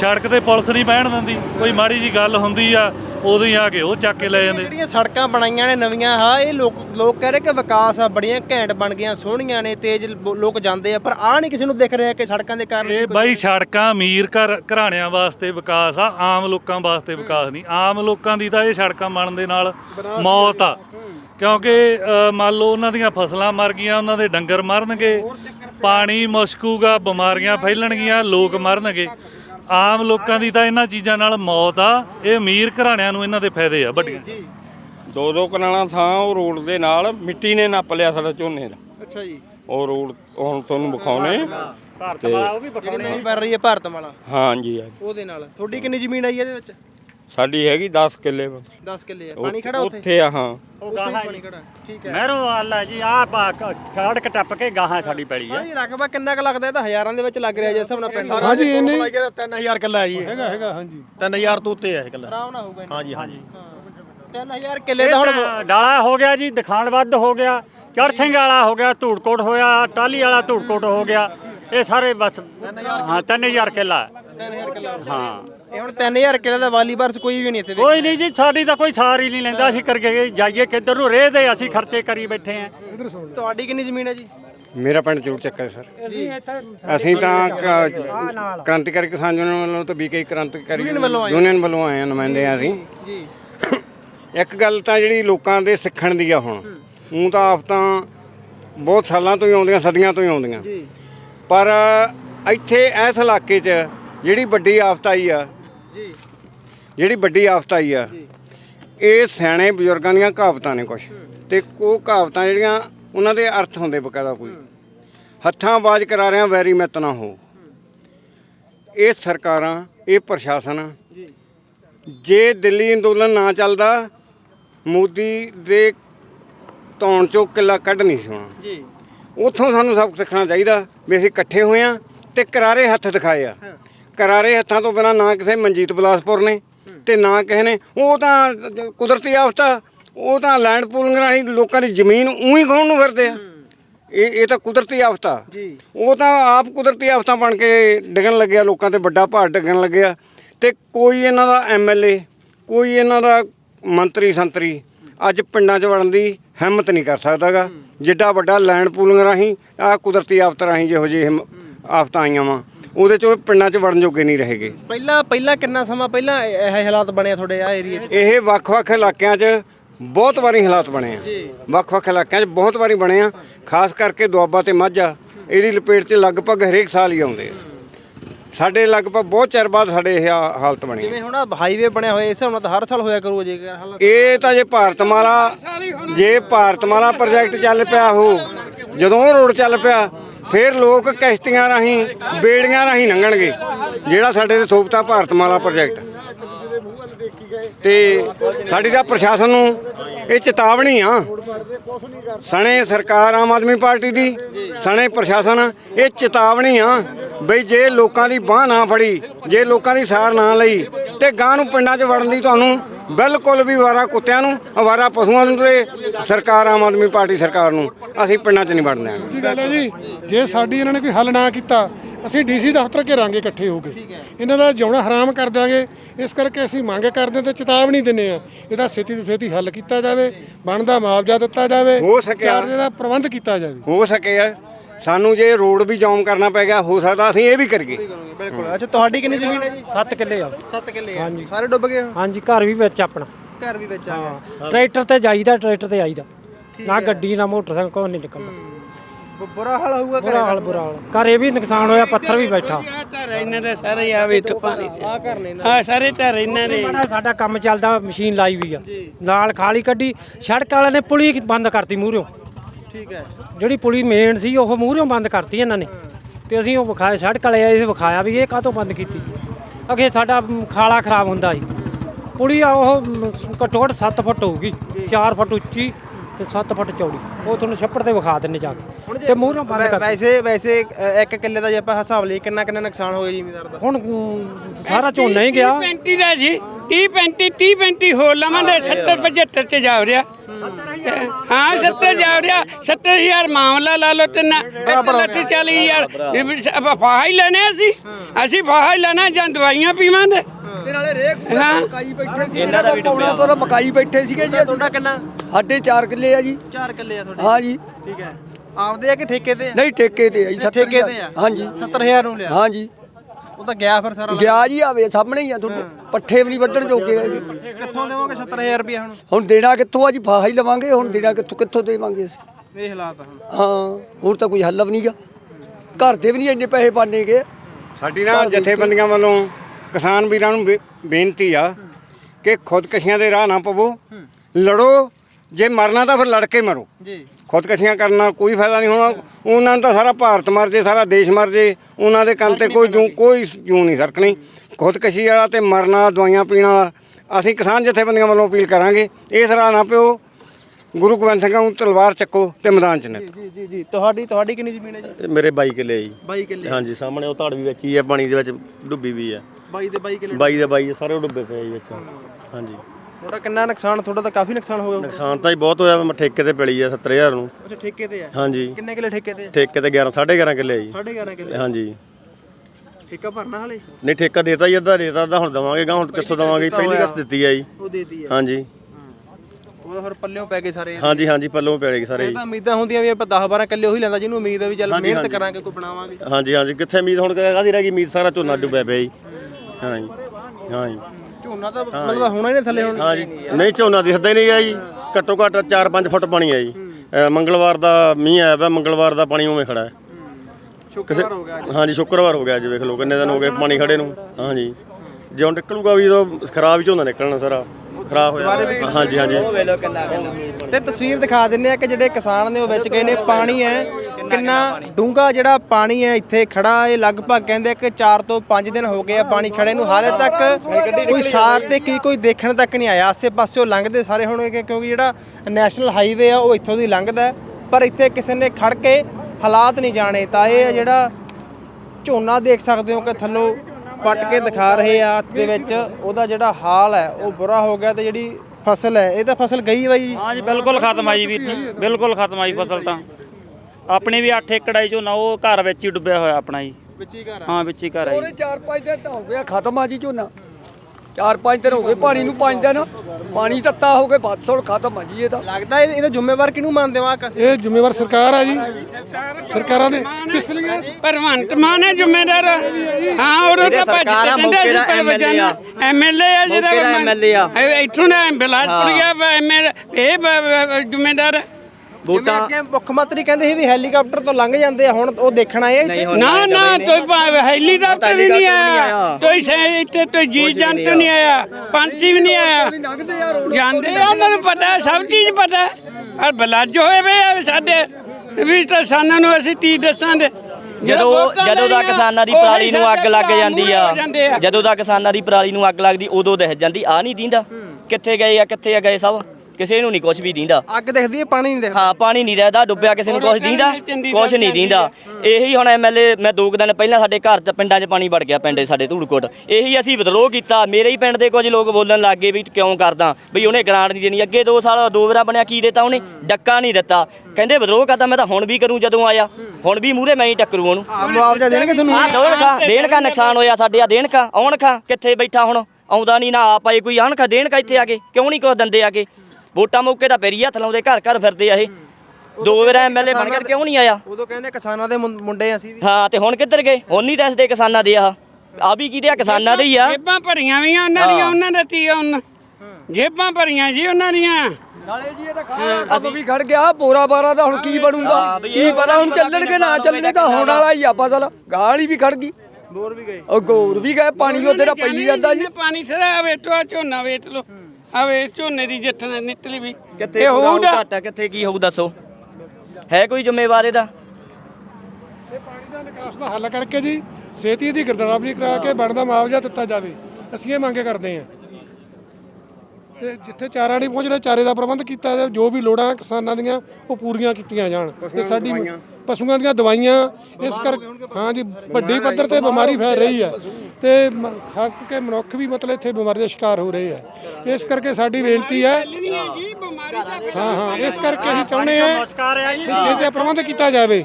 ਸੜਕ ਤੇ ਪੁਲਿਸ ਨਹੀਂ ਬਹਿਣ ਦਿੰਦੀ। ਕੋਈ ਮਾੜੀ ਜੀ ਗੱਲ ਹੁੰਦੀ ਆ ਉਦੋਂ ਹੀ ਆ ਕੇ ਉਹ ਚੱਕ ਕੇ ਲੈ ਜਾਂਦੇ। ਜਿਹੜੀਆਂ ਸੜਕਾਂ ਬਣਾਈਆਂ ਨੇ ਨਵੀਆਂ ਹਾਂ ਇਹ ਲੋਕ ਲੋਕ ਕਹਿ ਰਹੇ ਕਿ ਵਿਕਾਸ ਆ ਬੜੀਆਂ ਘੈਂਟ ਬਣ ਗਈਆਂ ਸੋਹਣੀਆਂ ਨੇ ਤੇਜ਼ ਲੋਕ ਜਾਂਦੇ ਆ ਪਰ ਆ ਨਹੀਂ ਕਿਸੇ ਨੂੰ ਦਿਖ ਰਿਹਾ ਕਿ ਸੜਕਾਂ ਦੇ ਕਾਰਨ ਇਹ ਬਾਈ ਸੜਕਾਂ ਅਮੀਰ ਘਰ ਘਰਾਣਿਆਂ ਵਾਸਤੇ ਵਿਕਾਸ ਆ ਆਮ ਲੋਕਾਂ ਵਾਸਤੇ ਵਿਕਾਸ ਨਹੀਂ। ਆਮ ਲੋਕਾਂ ਦੀ ਤਾਂ ਇਹ ਸੜਕਾਂ ਬਣਨ ਦੇ ਨਾਲ ਮੌਤ ਆ। ਕਿਉਂਕਿ ਮੰਨ ਲਓ ਉਹਨਾਂ ਦੀਆਂ ਫਸਲਾਂ ਮਰ ਗਈਆਂ ਉਹਨਾਂ ਦੇ ਡੰਗਰ ਮਰਨਗੇ ਪਾਣੀ ਮੁਸ਼ਕੂਗਾ ਬਿਮਾਰੀਆਂ ਫੈਲਣਗੀਆਂ ਲੋਕ ਮਰਨਗੇ। ਆਮ ਲੋਕਾਂ ਦੀ ਤਾਂ ਇਹਨਾਂ ਚੀਜ਼ਾਂ ਨਾਲ ਮੌਤ ਆ ਇਹ ਅਮੀਰ ਘਰਾਣਿਆਂ ਨੂੰ ਇਹਨਾਂ ਦੇ ਫਾਇਦੇ ਆ ਵੱਡੀਆਂ। ਦੋ ਦੋ ਕਨਾਲਾਂ ਥਾਂ ਉਹ ਰੋਡ ਦੇ ਨਾਲ ਮਿੱਟੀ ਨੇ ਨੱਪ ਲਿਆ ਸਾਡਾ ਝੋਨੇ ਦਾ। ਅੱਛਾ ਜੀ। ਉਹ ਰੋਡ ਹੁਣ ਤੁਹਾਨੂੰ ਵਿਖਾਉਣੇ। ਭਾਰਤ ਵਾਲਾ ਉਹ ਵੀ ਜਿਹੜੀ ਬਖਾਉਣੇ ਨਵੀਂ ਬਣ ਰਹੀ ਹੈ ਭਾਰਤ ਮਾਲਾ। ਹਾਂਜੀ ਹਾਂਜੀ। ਉਹਦੇ ਨਾਲ। ਤੁਹਾਡੀ ਕਿੰਨੀ ਜ਼ਮੀਨ ਆਈ ਇਹਦੇ ਵਿੱਚ? ਸਾਡੀ ਹੈਗੀ 10 ਕਿੱਲੇ 10 ਕਿੱਲੇ ਆ। ਪਾਣੀ ਖੜਾ ਉੱਥੇ? ਉੱਥੇ ਆ ਹਾਂ। ਉਹ ਗਾਹਾਂ ਪਾਣੀ ਖੜਾ। ਠੀਕ ਹੈ। ਮਹਿਰੋ ਵਾਲਾ ਜੀ ਆਹ ਸੜਕ ਟੱਪ ਕੇ ਗਾਹਾਂ ਸਾਡੀ ਪੈਲੀ ਆ। ਜੀ ਰਕਬਾ ਕਿੰਨਾ ਕੁ ਲੱਗਦਾ? ਇਹ ਤਾਂ ਹਜ਼ਾਰਾਂ ਦੇ ਵਿੱਚ ਲੱਗ ਰਿਹਾ ਜਿਸ ਹਿਸਾਬ ਨਾਲ ਪਿੰਡ ਹਾਂਜੀ ਇੰਨੇ 3000 ਕਿੱਲਾ ਹੈ ਜੀ। ਹੈਗਾ ਹੈਗਾ ਹਾਂਜੀ। 3000 ਤੋਂ ਉੱਤੇ ਹੈ ਇਹ ਕਿੱਲਾ। ਆਰਾਮ ਨਾਲ ਹੋਊਗਾ ਇੰਨਾ। ਹਾਂਜੀ ਹਾਂਜੀ। 3000 ਕਿੱਲੇ ਦਾ ਹੁਣ ਡਾਲਾ ਹੋ ਗਿਆ ਜੀ ਦਿਖਾਣ ਵੱਧ ਹੋ ਗਿਆ। ਚੜ ਸਿੰਘ ਵਾਲਾ ਹੋ ਗਿਆ ਧੂੜਕੋਟ ਹੋਇਆ ਟਾਲੀ ਵਾਲਾ ਧੂੜਕੋਟ ਹੋ ਗਿਆ। ਇਹ ਸਾਰੇ ਬਸ ਹਾਂ 3000 ਕਿੱਲਾ। 3000 ਕਿੱਲਾ। ਹਾਂ। ਇਹ ਹੁਣ 3000 ਕਿੱਲੇ ਦਾ ਵਾਲੀ ਬਾਰਸ ਕੋਈ ਵੀ ਨਹੀਂ ਇੱਥੇ ਕੋਈ ਨਹੀਂ ਜੀ ਸਾਡੀ ਤਾਂ ਕੋਈ ਸਾਰ ਹੀ ਨਹੀਂ ਲੈਂਦਾ। ਅਸੀਂ ਕਰਕੇ ਜਾਈਏ ਕਿੱਧਰ ਨੂੰ ਰੇਹ ਦੇ ਅਸੀਂ ਖਰਚੇ ਕਰੀ ਬੈਠੇ ਆਂ। ਤੁਹਾਡੀ ਕਿੰਨੀ ਜ਼ਮੀਨ ਹੈ ਜੀ? ਮੇਰਾ ਪਿੰਡ ਜ਼ਰੂਰ ਚੱਕਰ ਸਰ। ਅਸੀਂ ਤਾਂ ਕ- ਕ੍ਰਾਂਤੀਕਾਰੀ ਕਿਸਾਨ ਯੂਨੀਅਨ ਵੱਲੋਂ ਤੇ ਬੀਕੇ ਕ੍ਰਾਂਤੀਕਾਰੀ ਯੂਨੀਅਨ ਵੱਲੋਂ ਆਏ ਹਾਂ? ਨੁਮਾਇੰਦੇ ਆ ਅਸੀਂ। ਜੀ। ਇੱਕ ਗੱਲ ਤਾਂ ਜਿਹੜੀ ਲੋਕਾਂ ਦੇ ਸਿੱਖਣ ਦੀ ਆ ਹੁਣ। ਉਹ ਤਾਂ ਆਫਤਾਂ ਬਹੁਤ ਸਾਲਾਂ ਤੋਂ ਹੀ ਆਉਂਦੀਆਂ ਸਦੀਆਂ ਤੋਂ ਹੀ ਆਉਂਦੀਆਂ। ਜੀ। ਪਰ ਇੱਥੇ ਇਸ ਇਲਾਕੇ 'ਚ ਜਿਹੜੀ ਵੱਡੀ ਆਫਤ ਆਈ ਆ ਜੀ। ਜਿਹੜੀ ਵੱਡੀ ਆਫਤ ਆਈ ਆ ਇਹ ਸਿਆਣੇ ਬਜ਼ੁਰਗਾਂ ਦੀਆਂ ਕਹਾਵਤਾਂ ਨੇ ਕੁਝ ਤੇ ਉਹ ਕਹਾਵਤਾਂ ਜਿਹੜੀਆਂ ਉਹਨਾਂ ਦੇ ਅਰਥ ਹੁੰਦੇ ਬਕਾਇਦਾ ਕੋਈ। ਹੱਥਾਂ ਬਾਜ ਕਰਾ ਰਿਆਂ ਵੈਰੀ ਮਿੱਤ ਨਾ ਹੋ। ਇਹ ਸਰਕਾਰਾਂ ਇਹ ਪ੍ਰਸ਼ਾਸਨ ਜੀ। ਦਿੱਲੀ ਅੰਦੋਲਨ ਨਾ ਚੱਲਦਾ ਮੋਦੀ ਦੇ ਤੌਣ ਚੋਂ ਕਿੱਲਾ ਕੱਢ ਨਹੀਂ ਸੀ ਹੋਣਾ। ਜੀ। ਉੱਥੋਂ ਸਾਨੂੰ ਸਬਕ ਸਿੱਖਣਾ ਚਾਹੀਦਾ ਵੀ ਅਸੀਂ ਇਕੱਠੇ ਹੋਏ ਆ ਤੇ ਕਰਾਰੇ ਹੱਥ ਦਿਖਾਏ ਆ। ਕਰਾਰੇ ਹੱਥਾਂ ਤੋਂ ਬਿਨਾ ਨਾ ਕਿਸੇ ਮਨਜੀਤ ਬਲਾਸਪੁਰ ਨੇ ਤੇ ਨਾ ਕਿਸੇ ਨੇ। ਉਹ ਤਾਂ ਕੁਦਰਤੀ ਆਫਤਾ ਉਹ ਤਾਂ ਲੈਂਡ ਪੂਲਿੰਗ ਰਾਹੀਂ ਲੋਕਾਂ ਦੀ ਜ਼ਮੀਨ ਉਹੀ ਖਾਣ ਨੂੰ ਫਿਰਦੇ ਆ। ਇਹ ਇਹ ਤਾਂ ਕੁਦਰਤੀ ਆਫਤਾ। ਉਹ ਤਾਂ ਆਪ ਕੁਦਰਤੀ ਆਫਤਾਂ ਬਣ ਕੇ ਡਿੱਗਣ ਲੱਗਿਆ ਲੋਕਾਂ ਤੇ ਵੱਡਾ ਭਾਰ ਡਿੱਗਣ ਲੱਗਿਆ। ਤੇ ਕੋਈ ਇਹਨਾਂ ਦਾ ਐਮਐਲਏ ਕੋਈ ਇਹਨਾਂ ਦਾ ਮੰਤਰੀ ਸੰਤਰੀ ਅੱਜ ਪਿੰਡਾਂ 'ਚ ਵੜਨ ਦੀ ਹਿੰਮਤ ਨਹੀਂ ਕਰ ਸਕਦਾਗਾ। ਜਿੱਡਾ ਵੱਡਾ ਲੈਂਡ ਪੂਲਿੰਗ ਰਾਹੀਂ ਆ ਕੁਦਰਤੀ ਆਫਤ ਰਾਹੀਂ ਜਿਹੋ ਜਿਹੇ ਆਫਤਾਂ ਆਈਆਂ ਵਾ। ਉਹਦੇ 'ਚ ਉਹ ਪਿੰਡਾਂ 'ਚ ਵੜਨ ਜੋਗੇ ਨਹੀਂ ਰਹੇਗੇ। ਪਹਿਲਾਂ ਪਹਿਲਾਂ ਕਿੰਨਾ ਸਮਾਂ ਪਹਿਲਾਂ ਇਹ ਹਾਲਾਤ ਬਣੇ ਆ ਤੁਹਾਡੇ ਆ ਏਰੀਆ 'ਚ? ਇਹ ਵੱਖ-ਵੱਖ ਇਲਾਕਿਆਂ 'ਚ ਬਹੁਤ ਵਾਰੀ ਹਾਲਾਤ ਬਣੇ ਆ। ਵੱਖ-ਵੱਖ ਇਲਾਕਿਆਂ 'ਚ ਬਹੁਤ ਵਾਰੀ ਬਣੇ ਆ। ਖਾਸ ਕਰਕੇ ਦੁਆਬਾ ਤੇ ਮਾਝਾ ਇਹਦੀ ਲਪੇਟ 'ਚ ਲਗਭਗ ਹਰੇਕ ਸਾਲ ਹੀ ਆਉਂਦੇ ਆ। ਸਾਡੇ ਲਗਭਗ ਬਹੁਤ ਚਿਰ ਬਾਅਦ ਸਾਡੇ ਇਹ ਆ- ਹਾਲਤ ਬਣੀ ਆ। ਜਿਵੇਂ ਹੁਣ ਹਾਈਵੇ ਬਣਿਆ ਹੋਇਆ ਇਸ ਨਾਲ ਤਾਂ ਹਰ ਸਾਲ ਹੋਇਆ ਕਰੂ ਜੇ ਹਾਲਾਤ ਇਹ ਤਾਂ ਜੇ ਭਾਰਤਮਾਲਾ ਜੇ ਭਾਰਤਮਾਲਾ ਪ੍ਰੋਜੈਕਟ ਚੱਲ ਪਿਆ ਹੋ ਜਦੋਂ ਉਹ ਰੋਡ ਚੱਲ ਪਿਆ ਫਿਰ ਲੋਕ ਕਿਸ਼ਤੀਆਂ ਰਾਹੀਂ, ਬੇੜੀਆਂ ਰਾਹੀਂ ਲੰਘਣਗੇ, ਜਿਹੜਾ ਸਾਡੇ ਤੇ ਥੋਪਤਾ ਭਾਰਤਮਾਲਾ ਪ੍ਰੋਜੈਕਟ। ਤੇ ਸਾਡੀ ਤਾਂ ਪ੍ਰਸ਼ਾਸਨ ਨੂੰ ਇਹ ਚੇਤਾਵਨੀ ਆ। ਸਣੇ ਸਰਕਾਰ ਆਮ ਆਦਮੀ ਪਾਰਟੀ ਦੀ, ਸਣੇ ਪ੍ਰਸ਼ਾਸਨ, ਇਹ ਚੇਤਾਵਨੀ ਆ ਬਈ ਜੇ ਲੋਕਾਂ ਦੀ ਬਾਹ ਨਾ ਫੜੀ, ਜੇ ਲੋਕਾਂ ਦੀ ਸਾਰ ਨਾ ਲਈ, ਤੇ ਗਾਂ ਨੂੰ ਪਿੰਡਾਂ 'ਚ ਵੜਨ ਦੀ ਤੁਹਾਨੂੰ ਬਿਲਕੁਲ ਵੀ ਵਾਰਾ ਕੁੱਤਿਆਂ ਨੂੰ ਅਵਾਰਾ ਪਸ਼ੂਆਂ ਨੂੰ ਤੇ ਸਰਕਾਰ ਆਮ ਆਦਮੀ ਪਾਰਟੀ ਸਰਕਾਰ ਨੂੰ ਅਸੀਂ ਪਿੰਡਾਂ 'ਚ ਨਹੀਂ ਵੜਨ ਦੇਣਾ ਕੀ ਗੱਲ ਹੈ ਜੀ? ਜੇ ਸਾਡੀ ਇਹਨਾਂ ਨੇ ਕੋਈ ਹੱਲ ਨਾ ਕੀਤਾ ਅਸੀਂ ਡੀਸੀ ਦਫ਼ਤਰ ਘੇਰਾਂਗੇ ਇਕੱਠੇ ਹੋ ਕੇ। ਇਹਨਾਂ ਦਾ ਜਿਉਣਾ ਹਰਾਮ ਕਰ ਦਾਂਗੇ ਇਸ ਕਰਕੇ ਅਸੀਂ ਮੰਗ ਕਰਦੇ ਤੇ ਚੇਤਾਵਨੀ ਦਿੰਨੇ ਆ ਇਹਦਾ ਛੇਤੀ ਤੋਂ ਛੇਤੀ ਹੱਲ ਕੀਤਾ ਜਾਵੇ ਬਣਦਾ ਮੁਆਵਜ਼ਾ ਦਿੱਤਾ ਜਾਵੇ ਹੋ ਸਕਿਆ। ਚਾਰੇ ਦਾ ਪ੍ਰਬੰਧ ਕੀਤਾ ਜਾਵੇ। ਹੋ ਸਕੇ ਆ ਸਾਨੂੰ ਜੇ ਰੋਡ ਵੀ ਜਾਮ ਕਰਨਾ ਪੈ ਗਿਆ ਹੋ ਸਕਦਾ ਅਸੀਂ ਇਹ ਵੀ ਕਰੀਏ। ਬਿਲਕੁਲ। ਅੱਛਾ ਤੁਹਾਡੀ ਕਿੰਨੀ ਜ਼ਮੀਨ ਹੈ ਜੀ? 7 ਕਿੱਲੇ ਆ। 7 ਕਿੱਲੇ ਆ। ਸਾਰੇ ਡੁੱਬ ਗਏ ਹਾਂਜੀ ਘਰ ਵੀ ਵਿੱਚ ਆਪਣਾ। ਘਰ ਵੀ ਵਿੱਚ ਆ ਗਿਆ। ਟਰੈਕਟਰ ਤੇ ਜਾਈਦਾ ਟਰੈਕਟਰ ਤੇ ਆਈਦਾ। ਨਾ ਗੱਡੀ ਨਾ ਮੋਟਰਸਾਈਕਲ ਕੋਈ ਨਹੀਂ ਨਿਕਲਦਾ। ਬੁਰਾ ਹਾਲ ਹੋਊਗਾ ਬੁਰਾ ਹਾਲ ਬੁਰਾ ਹਾਲ। ਘਰੇ ਵੀ ਨੁਕਸਾਨ ਹੋਇਆ ਪੱਥਰ ਵੀ ਬੈਠਾ। ਆ ਘਰ ਇਹਨਾਂ ਦੇ ਸਾਰੇ ਆ ਵੇ ਪਾਣੀ ਸੀ ਆ ਘਰ ਨੇ ਆ ਸਾਰੇ ਘਰ ਇਹਨਾਂ ਦੇ। ਬੜਾ ਸਾਡਾ ਕੰਮ ਚੱਲਦਾ ਮਸ਼ੀਨ ਲਾਈ ਵੀ ਆ। ਨਾਲ ਖਾਲੀ ਕੱਢੀ ਸੜਕ ਵਾਲਿਆਂ ਨੇ ਪੁਲੀ ਬੰਦ ਕਰਤੀ ਮੂਹਰਿਓਂ ਠੀਕ ਹੈ। ਜਿਹੜੀ ਪੁਲੀ ਮੇਨ ਸੀ ਉਹ ਮੂਹਰਿਓਂ ਬੰਦ ਕਰਤੀ ਇਹਨਾਂ ਨੇ। ਤੇ ਅਸੀਂ ਉਹ ਵਿਖਾਏ ਸੜਕ ਵਾਲੇ ਆਏ ਸੀ ਵਿਖਾਇਆ ਵੀ ਇਹ ਕਾਹਤੋਂ ਬੰਦ ਕੀਤੀ। ਅਗੇ ਸਾਡਾ ਖਾਲਾ ਖਰਾਬ ਹੁੰਦਾ ਸੀ। ਪੁਲੀ ਆ ਉਹ ਘੱਟੋ ਘੱਟ 7 ਫੁੱਟ ਹੋਊਗੀ 4 ਫੁੱਟ ਉੱਚੀ ਤੇ 7 ਫੁੱਟ ਚੌੜੀ। ਉਹ ਤੁਹਾਨੂੰ ਛੱਪੜ ਤੇ ਵਿਖਾ ਦਿੰਨੇ ਜਾ ਕੇ। ਤੇ ਮੂਹਰਿਓਂ ਬੰਦ ਕਰ ਵੈਸੇ ਵੈਸੇ ਇੱਕ ਕਿੱਲੇ ਦਾ ਜੇ ਆਪਾਂ ਹਿਸਾਬ ਲਈਏ ਕਿੰਨਾ ਕਿੰਨਾ ਨੁਕਸਾਨ ਹੋ ਗਿਆ ਜ਼ਿਮੀਦਾਰ ਦਾ? ਹੁਣ ਸਾਰਾ ਝੋਨਾ ਹੀ ਗਿਆ। 35 ਦਾ ਜੀ। 30 35 30 35 ਹੋ ਲਵਾਂਗੇ 70 75 ਚ ਜਾ ਰਿਹਾ। ਹਾਂ 70 ਜਾ ਰਿਹਾ। 70000 ਮਾਮਲਾ ਲਾ ਲਓ ਤੇ ਨਾ 1 ਲੱਖ 40000 ਫਾਹਾ ਹੀ ਲੈਣੇ ਅਸੀਂ। ਅਸੀਂ ਫਾਹਾ ਹੀ ਲੈਣਾ ਜਾਂ ਦਵਾਈਆਂ ਪੀਵਾਂਗੇ ਤੇ। ਨਾਲੇ ਰੇਕ ਹਾਂ। ਮਕਾਈ ਬੈਠੇ ਸੀ। ਇਹਨਾਂ ਦਾ ਪੌਣਾ ਤੋਂ ਮਕਾਈ ਬੈਠੇ ਸੀਗੇ ਜੀ। ਤੁਹਾਡਾ ਕਿੰਨਾ? ਸਾਡੇ 4 ਕਿੱਲੇ ਆ ਜੀ। 4 ਕਿੱਲੇ ਆ ਤੁਹਾਡੇ? ਹਾਂ ਜੀ। ਠੀਕ ਹੈ। ਆਪਦੇ ਆ ਕਿ ਠੇਕੇ ਤੇ ਨਹੀਂ ਠੇਕੇ ਤੇ ਆ ਜੀ 70 ਠੇਕੇ ਤੇ ਆ। ਹਾਂਜੀ। 70000 ਨੂੰ ਲਿਆ। ਹਾਂ ਜੀ। ਉਹ ਤਾਂ ਗਿਆ ਫਿਰ ਸਾਰਾ ਗਿਆ ਜੀ ਆਵੇ ਸਾਹਮਣੇ ਹੀ ਆ ਤੁਹਾਡੇ ਪੱਠੇ ਵੀ ਨਹੀਂ ਵੱਢਣ ਜੋਗੇ ਹੈਗੇ। ਕਿੱਥੋਂ ਦੇਵੋਗੇ 70000 ਰੁਪਏ ਹੁਣ? ਹੁਣ ਦੇਣਾ ਕਿੱਥੋਂ ਆ ਜੀ ਫਾਹਾ ਹੀ ਲਵਾਂਗੇ ਹੁਣ ਦੇਣਾ ਕਿੱਥੋਂ ਕਿੱਥੋਂ ਦੇਵਾਂਗੇ ਅਸੀਂ? ਇਹ ਹਾਲਾਤ ਆ ਹੁਣ। ਹਾਂ ਹੁਣ ਤਾਂ ਕੋਈ ਹੱਲ ਵੀ ਨਹੀਂਗਾ ਘਰ ਦੇ ਵੀ ਨਹੀਂ ਇੰਨੇ ਪੈਸੇ ਪਾਣੇਗੇ ਸਾਡੀ ਨਾ ਜਥੇਬੰਦੀਆਂ ਵੱਲੋਂ ਕਿਸਾਨ ਵੀਰਾਂ ਨੂੰ ਬੇਨਤੀ ਆ ਕਿ ਖੁਦਕਸ਼ੀਆਂ ਦੇ ਰਾਹ ਨਾ ਪਵੋ। ਲੜੋ ਜੇ ਮਰਨਾ ਤਾਂ ਫਿਰ ਲੜ ਕੇ ਮਰੋ। ਜੀ। ਖੁਦਕਸ਼ੀਆਂ ਕਰਨਾ ਕੋਈ ਫਾਇਦਾ ਨਹੀਂ ਹੋਣਾ। ਉਹਨਾਂ ਨੂੰ ਤਾਂ ਸਾਰਾ ਭਾਰਤ ਮਰ ਜੇ ਸਾਰਾ ਦੇਸ਼ ਮਰ ਜੇ। ਉਹਨਾਂ ਦੇ ਕੰਨ ਤੇ ਕੋਈ ਜੂੰ ਕੋਈ ਜੂੰ ਨਹੀਂ ਸਰਕਣੀ। ਖੁਦਕਸ਼ੀ ਵਾਲਾ ਤੇ ਮਰਨਾ ਦਵਾਈਆਂ ਪੀਣ ਵਾਲਾ ਅਸੀਂ ਕਿਸਾਨ ਜਥੇਬੰਦੀਆਂ ਵੱਲੋਂ ਅਪੀਲ ਕਰਾਂਗੇ ਇਸ ਰਾਹ ਨਾ ਪਿਓ। ਗੁਰੂ ਗੋਬਿੰਦ ਸਿੰਘ ਨੂੰ ਤਲਵਾਰ ਚੱਕੋ ਤੇ ਮੈਦਾਨ 'ਚ ਨਿੱਤ। ਜੀ ਜੀ ਜੀ ਤੁਹਾਡੀ ਤੁਹਾਡੀ ਕਿੰਨੀ ਜ਼ਮੀਨ ਹੈ ਜੀ? ਮੇਰੇ 22 ਕਿੱਲੇ ਜੀ। 22 ਕਿੱਲੇ। ਹਾਂਜੀ ਸਾਹਮਣੇ ਉਹ ਧੜ ਵੀ ਵਿੱਚ ਹੀ ਪਾਣੀ ਦੇ ਵਿੱਚ ਡੁੱਬੀ ਵੀ ਆ। 22 ਦੇ 22 ਕਿੱਲੇ 22 ਦੇ 22 ਸਾਰੇ ਡੁੱਬੇ ਪਏ ਜੀ ਵਿੱਚ। ਹਾਂਜੀ। ਤੁਹਾਡਾ ਕਿੰਨਾ ਨੁਕਸਾਨ ਤੁਹਾਡਾ ਤਾਂ ਕਾਫੀ ਨੁਕਸਾਨ ਹੋ ਗਿਆ। ਨੁਕਸਾਨ ਤਾਂ ਜੀ ਬਹੁਤ ਹੋਇਆ ਮੈਂ ਠੇਕੇ ਤੇ ਪੜੀ ਆ 70000 ਨੂੰ। ਅੱਛਾ ਠੇਕੇ ਤੇ ਆ? ਹਾਂਜੀ। ਕਿੰਨੇ ਕਿੱਲੇ ਠੇਕੇ ਤੇ? ਆ? ਠੇਕੇ ਤੇ 11 11.5 ਕਿੱਲੇ ਆ ਜੀ। 11.5 ਕਿੱਲੇ? ਹਾਂਜੀ। ਠੇਕਾ ਭਰਨਾ ਹਲੇ? ਨਹੀਂ ਠੇਕਾ ਦੇਤਾ ਜੀ ਅੱਧਾ ਦੇਤਾ ਅੱਧਾ ਹੁਣ ਦਵਾਂਗੇ ਗਾਂ ਹੁਣ ਕਿੱਥੋਂ ਦਵਾਂਗੇ? ਪਹਿਲੀ ਕਿਸ ਦਿੱਤੀ ਆ ਜੀ। ਉਹ ਦੇਤੀ ਆ। ਹਾਂਜੀ। ਉਹਦਾ ਫਿਰ ਪੱਲਿਓਂ ਪੈ ਗਏ ਸਾਰੇ। ਹਾਂਜੀ ਹਾਂਜੀ ਪੱਲੋਂ ਪੈੜੇ ਸਾਰੇ। ਇਹ ਜੀ ਤਾਂ ਉਮੀਦਾਂ ਹੁੰਦੀਆਂ ਵੀ ਆਪਾਂ 10 12 ਕਿੱਲੇ ਉਹੀ ਲੈਂਦਾ ਜਿਹਨੂੰ ਉਮੀਦ ਹੈ ਵੀ ਚੱਲ ਮਿਹਨਤ ਕਰਾਂਗੇ ਕੋਈ ਬਣਾਵਾਂਗੇ। ਹਾਂਜੀ ਹਾਂਜੀ ਕਿੱਥੇ ਉਮੀਦ ਹੁਣ ਕਾਹਦੀ ਰਹਿ ਗਈ ਉਮੀਦ ਸਾਰਾ ਝੋਨਾ ਡੁੱਬਿਆ ਪਿਆ ਜੀ। ਹਾਂਜੀ ਹਾਂਜੀ। ਝੋਨਾ ਤਾਂ ਮਤਲਬ ਤਾਂ ਹੋਣਾ ਹੀ ਨਹੀਂ ਥੱਲੇ ਹੁਣ। ਹਾਂਜੀ ਨਹੀਂ ਝੋਨਾ ਦਿਖਦਾ ਹੀ ਨਹੀਂ ਆ ਜੀ। ਘੱਟੋ ਘੱਟ 4-5 ਫੁੱਟ ਪਾਣੀ ਆ ਜੀ। ਅ, ਮੰਗਲਵਾਰ ਦਾ ਮੀਂਹ ਆਇਆ ਪਿਆ ਮੰਗਲਵਾਰ ਦਾ ਪਾਣੀ ਉਵੇਂ ਖੜਾ ਹੈ। ਸ਼ੁੱਕਰਵਾਰ ਹੋ ਗਿਆ ਹਾਂਜੀ ਸ਼ੁੱਕਰਵਾਰ ਹੋ ਗਿਆ ਅੱਜ ਵੇਖ ਲਓ ਕਿੰਨੇ ਦਿਨ ਹੋ ਗਏ ਪਾਣੀ ਖੜੇ ਨੂੰ। ਹਾਂਜੀ ਜੇ। ਹੁਣ ਨਿਕਲੂਗਾ ਵੀ ਤਾਂ ਖਰਾਬ ਹੀ ਝੋਨਾ ਨਿਕਲਣਾ ਸਾਰਾ। ਖਰਾਬ ਹੋਇਆ। ਹਾਂਜੀ ਹਾਂਜੀ ਤੇ ਤਸਵੀਰ ਦਿਖਾ ਦਿੰਨੇ ਆ ਕਿ ਜਿਹੜੇ ਕਿਸਾਨ ਨੇ ਉਹ ਵਿੱਚ ਗਏ ਨੇ ਪਾਣੀ ਹੈ। ਕਿੰਨਾ ਡੂੰਗਾ ਜਿਹੜਾ ਪਾਣੀ ਹੈ ਇੱਥੇ ਖੜਾ ਇਹ ਲਗਭਗ ਕਹਿੰਦੇ ਕਿ 4 ਤੋਂ 5 ਦਿਨ ਹੋ ਗਏ ਆ ਪਾਣੀ ਖੜੇ ਨੂੰ। ਹਾਲੇ ਤੱਕ ਕੋਈ ਸਾਰ ਤੇ ਕੀ ਕੋਈ ਦੇਖਣ ਤੱਕ ਨਹੀਂ ਆਇਆ। ਆਸੇ ਪਾਸੇ ਲੰਘਦੇ ਸਾਰੇ ਹੋਣਗੇ ਕਿਉਂਕਿ ਜਿਹੜਾ ਨੈਸ਼ਨਲ ਹਾਈਵੇ ਆ, ਉਹ ਇੱਥੋਂ ਦੀ ਲੰਘਦਾ ਪਰ ਇੱਥੇ ਕਿਸੇ ਨੇ ਖੜ ਕੇ ਹਾਲਾਤ ਨਹੀਂ ਜਾਣੇ। ਤਾਂ ਇਹ ਜਿਹੜਾ ਝੋਨਾ ਦੇਖ ਸਕਦੇ ਹੋ ਕਿ ਥੱਲੋਂ ਪੱਟ ਕੇ ਦਿਖਾ ਰਹੇ ਆ ਦੇ ਵਿੱਚ। ਉਹਦਾ ਜਿਹੜਾ ਹਾਲ ਹੈ, ਉਹ ਬੁਰਾ ਹੋ ਗਿਆ ਤੇ ਜਿਹੜੀ ਫਸਲ ਹੈ, ਇਹ ਤਾਂ ਫਸਲ ਗਈ ਬਾਈ ਜੀ? ਹਾਂ ਜੀ, ਬਿਲਕੁਲ ਖਤਮ ਆਈ ਵੀ ਬਿਲਕੁਲ ਖਤਮ ਆਈ ਫਸਲ ਤਾਂ। ਆਪਣੀ ਵੀ 8 ਏਕੜ ਆਈ ਝੋਨਾ ਉਹ ਘਰ ਵਿੱਚ ਹੀ ਡੁੱਬਿਆ ਹੋਇਆ ਆਪਣਾ ਜੀ। ਵਿੱਚ ਹੀ ਘਰ ਹਾਂ ਵਿੱਚ ਹੀ ਘਰ ਆਈ 4-5 ਦਿਨ ਤਾਂ ਹੋ ਗਿਆ ਖਤਮ ਆ ਜੀ ਝੋਨਾ। 4-5 ਦਿਨ ਹੋ ਗਏ ਪਾਣੀ ਨੂੰ 5 ਦਿਨ। ਪਾਣੀ ਤੱਤਾ ਹੋ ਕੇ ਬਸ ਹੁਣ ਖਤਮ ਆ ਜੀ ਇਹ ਤਾਂ ਲੱਗਦਾ ਇਹ ਇਹਦਾ ਜ਼ਿੰਮੇਵਾਰ ਕਿਹਨੂੰ ਮੰਨਦੇ ਹੋ ਆ ਕਸੇ ਇਹ ਜ਼ਿੰਮੇਵਾਰ ਸਰਕਾਰ ਆ ਜੀ। ਸਰਕਾਰਾਂ ਦੇ ਕਿਸ ਲਈ ਭਗਵੰਤ ਮਾਨ ਹੈ ਜ਼ਿੰਮੇਦਾਰ। ਹਾਂ ਉਹ ਤਾਂ ਭੱਜ ਕੇ ਕਹਿੰਦੇ ਅਸੀਂ ਪਰ ਵਜਨ ਐਮਐਲਏ ਆ। ਜਿਹੜਾ MLA ਆ। ਇਹ ਇੱਥੋਂ ਦਾ ਬਿਲਾਸਪੁਰ ਗਿਆ ਐਮਐਲਏ ਇਹ ਬ- ਬ- ਜ਼ਿੰਮੇਦਾਰ। ਹੈ। ਜਿਵੇਂ ਅੱਗੇ ਮੁੱਖ ਮੰਤਰੀ ਕਹਿੰਦੇ ਸੀ ਵੀ ਹੈਲੀਕਾਪਟਰ ਤੋਂ ਲੰਘ ਜਾਂਦੇ ਆ ਹੁਣ ਉਹ ਦੇਖਣ ਆਏ ਆ ਇੱਥੇ? ਨਾ ਨਾ ਕੋਈ ਹੈਲੀਕਾਪਟਰ ਵੀ ਨਹੀਂ ਆਇਆ। ਕੋਈ ਸੇ- ਇੱਥੇ ਕੋਈ ਜੀ ਜੰਤ ਨਹੀਂ ਆਇਆ। ਪੰਛੀ ਵੀ ਨਹੀਂ ਆਇਆ। ਜਾਂਦੇ ਆ, ਉਹਨਾਂ ਨੂੰ ਪਤਾ ਹੈ, ਸਭ ਚੀਜ਼ ਪਤਾ ਹੈ। ਪਰ ਬਲਾਜ ਹੋਏ ਵੇ ਆ ਸਾਡੇ ਵੀ ਤਾਂ ਸਾਨਾਂ ਨੂੰ ਅਸੀਂ ਤੀ ਦੱਸਾਂਗੇ? ਜਦੋਂ ਜਦੋਂ ਦਾ ਕਿਸਾਨਾਂ ਦੀ ਪਰਾਲੀ ਨੂੰ ਅੱਗ ਲੱਗ ਜਾਂਦੀ ਆ ਜਦੋਂ ਦਾ ਕਿਸਾਨਾਂ ਦੀ ਪਰਾਲੀ ਨੂੰ ਅੱਗ ਲੱਗਦੀ ਉਦੋਂ ਦਿਖ ਜਾਂਦੀ ਆ ਨਹੀਂ ਦੀਂਦਾ। ਕਿੱਥੇ ਗਏ ਆ ਕਿੱਥੇ ਆ ਗਏ ਸਭ? ਕਿਸੇ ਨੂੰ ਨਹੀਂ ਕੁਝ ਵੀ ਦੀਂਦਾ। ਅੱਗ ਦਿਖਦੀ ਹੈ ਪਾਣੀ ਨਹੀਂ ਦਿਖਦਾ। ਹਾਂ ਪਾਣੀ ਨਹੀਂ ਰਹਿਦਾ ਡੁੱਬਿਆ ਕਿਸੇ ਨੂੰ ਕੁਝ ਦੀਂਦਾ ਕੁਝ ਨਹੀਂ ਦੀਂਦਾ। ਇਹੀ ਹੁਣ ਐਮਐਲਏ ਮੈਂ ਦੋ ਕੁ ਦਿਨ ਪਹਿਲਾਂ ਸਾਡੇ ਘਰ ਚ ਪਿੰਡਾਂ 'ਚ ਪਾਣੀ ਵੜ ਗਿਆ ਪਿੰਡ ਸਾਡੇ ਧੂੜਕੋਟ। ਇਹੀ ਅਸੀਂ ਵਿਦਰੋਹ ਕੀਤਾ। ਮੇਰੇ ਹੀ ਪਿੰਡ ਦੇ ਕੁਝ ਲੋਕ ਬੋਲਣ ਲੱਗ ਗਏ ਵੀ ਕਿਉਂ ਕਰਦਾ। ਬਈ ਉਹਨੇ ਗ੍ਰਾਂਟ ਨਹੀਂ ਦੇਣੀ। ਅੱਗੇ 2 ਸਾਲ ਦੋ ਵਾਰਾਂ ਬਣਿਆ ਕੀ ਦਿੱਤਾ ਉਹਨੇ? ਡੱਕਾ ਨਹੀਂ ਦਿੱਤਾ। ਕਹਿੰਦੇ ਵਿਦਰੋਹ ਕਰਦਾ ਮੈਂ ਤਾਂ ਹੁਣ ਵੀ ਕਰੂੰ ਜਦੋਂ ਆਇਆ। ਹੁਣ ਵੀ ਮੂਹਰੇ ਮੈਂ ਹੀ ਟੱਕਰੂ ਉਹਨੂੰ। ਮੁਆਵਜ਼ਾ ਦੇਣਗੇ ਤੁਹਾਨੂੰ? ਆ ਦੇਣਕਾ ਦੇਣਕਾ ਨੁਕਸਾਨ ਹੋਇਆ ਸਾਡੇ ਆ ਦੇਣਕਾ ਆਉਣਕਾ ਕਿੱਥੇ ਬੈਠਾ ਹੁਣ? ਆਉਂਦਾ ਨਹੀਂ ਨਾ ਆ ਪਾਏ ਕੋਈ ਆਣਕਾ ਦੇਣਕਾ ਇੱਥੇ ਆ ਕੇ। ਕਿਉਂ ਨਹੀਂ ਕੁਛ ਦੰਦੇ ਆ ਕੇ? ਵੋਟਾਂ ਮੌਕੇ ਤਾਂ ਪੈਰੀ ਹੱਥ ਲਾਉਂਦੇ ਘਰ ਘਰ ਫਿਰਦੇ ਆ ਇਹ। ਦੋ ਵਾਰ ਐਮਐਲਏ ਬਣ ਕੇ ਕਿਉਂ ਨਹੀਂ ਆਇਆ? ਉਦੋਂ ਕਹਿੰਦੇ ਕਿਸਾਨਾਂ ਦੇ ਮੁੰ- ਮੁੰਡੇ ਅਸੀਂ ਵੀ। ਹਾਂ ਤੇ ਹੁਣ ਕਿੱਧਰ ਗਏ? ਹੁਣ ਨਹੀਂ ਦੱਸਦੇ ਕਿਸਾਨਾਂ ਦੇ ਆ ਆ ਵੀ ਕਿਹਦੇ ਆ ਕਿਸਾਨਾਂ ਦੇ ਹੀ ਆ। ਜੇਬਾਂ ਭਰੀਆਂ ਵੀ ਉਹਨਾਂ ਦੀਆਂ ਉਹਨਾਂ ਦਾ ਤੀ ਉਹਨਾਂ ਜੇਬਾਂ ਭਰੀਆਂ ਜੀ ਉਹਨਾਂ ਦੀਆਂ। ਨਾਲੇ ਜੀ ਇਹ ਤਾਂ ਖਾਣਾ ਕੰਮ ਵੀ ਖੜ ਗਿਆ ਬੋਰਾ ਬਾਰਾ ਦਾ ਹੁਣ ਕੀ ਬਣੂਗਾ? ਕੀ ਪਤਾ ਹੁਣ ਚੱਲਣਗੇ ਨਾ ਚੱਲਣੇ ਤਾਂ ਹੋਣ ਵਾਲਾ ਹੀ ਆ ਫਸਲ ਗਾਲੀ ਵੀ ਖੜ ਗਈ। ਬੋਰ ਵੀ ਗਏ। ਉਹ ਗੋਰ ਵੀ ਗਏ ਪਾਣੀ ਉਹਦੇ ਨਾਲ ਪਈ ਜਾਂਦਾ ਜੀ ਪਾਣੀ ਥੜਾ ਵੇਟੋ ਝੋਨਾ ਵੇਟ ਲੋ ਆ ਝੋਨੇ ਦੀ ਜੱਟਣ ਨਿਕਲੀ ਵੀ। ਕਿੱਥੇ ਇਹ ਹੋਊਗਾ? ਘਾਟਾ ਕਿੱਥੇ ਕੀ ਹੋਊ ਦੱਸੋ? ਹੈ ਕੋਈ ਜ਼ਿੰਮੇਵਾਰ ਇਹਦਾ ਤੇ ਪਾਣੀ ਦਾ ਨਿਕਾਸ ਦਾ ਹੱਲ ਕਰਕੇ ਜੀ ਛੇਤੀ ਦੀ ਗਿਰਦਾਵਰੀ ਕਰਾ ਕੇ ਬਣਦਾ ਮੁਆਵਜ਼ਾ ਦਿੱਤਾ ਜਾਵੇ। ਅਸੀਂ ਇਹ ਮੰਗੇ ਕਰਦੇ ਹਾਂ। ਤੇ ਜਿੱਥੇ ਚਾਰਾ ਨਹੀਂ ਪਹੁੰਚ ਰਿਹਾ ਚਾਰੇ ਦਾ ਪ੍ਰਬੰਧ ਕੀਤਾ ਜਾਵੇ ਜੋ ਵੀ ਲੋੜਾਂ ਕਿਸਾਨਾਂ ਦੀਆਂ ਉਹ ਪੂਰੀਆਂ ਕੀਤੀਆਂ ਜਾਣ। ਤੇ ਸਾਡੀ ਪਸ਼ੂਆਂ ਦੀਆਂ ਦਵਾਈਆਂ ਇਸ ਕਰ ਹਾਂ ਜੀ ਵੱਡੀ ਪੱਧਰ ਤੇ ਬਿਮਾਰੀ ਫੈਲ ਰਹੀ ਹੈ। ਤੇ ਖਾਸ ਕਰਕੇ ਮਨੁੱਖ ਵੀ ਮਤਲਬ ਇੱਥੇ ਬਿਮਾਰੀ ਦਾ ਸ਼ਿਕਾਰ ਹੋ ਰਹੇ ਆ। ਇਸ ਕਰਕੇ ਸਾਡੀ ਬੇਨਤੀ ਹੈ। ਹਾਂ ਹਾਂ ਇਸ ਕਰਕੇ ਅਸੀਂ ਚਾਹੁੰਦੇ ਆ ਛੇਤੀ ਦਾ ਪ੍ਰਬੰਧ ਕੀਤਾ ਜਾਵੇ।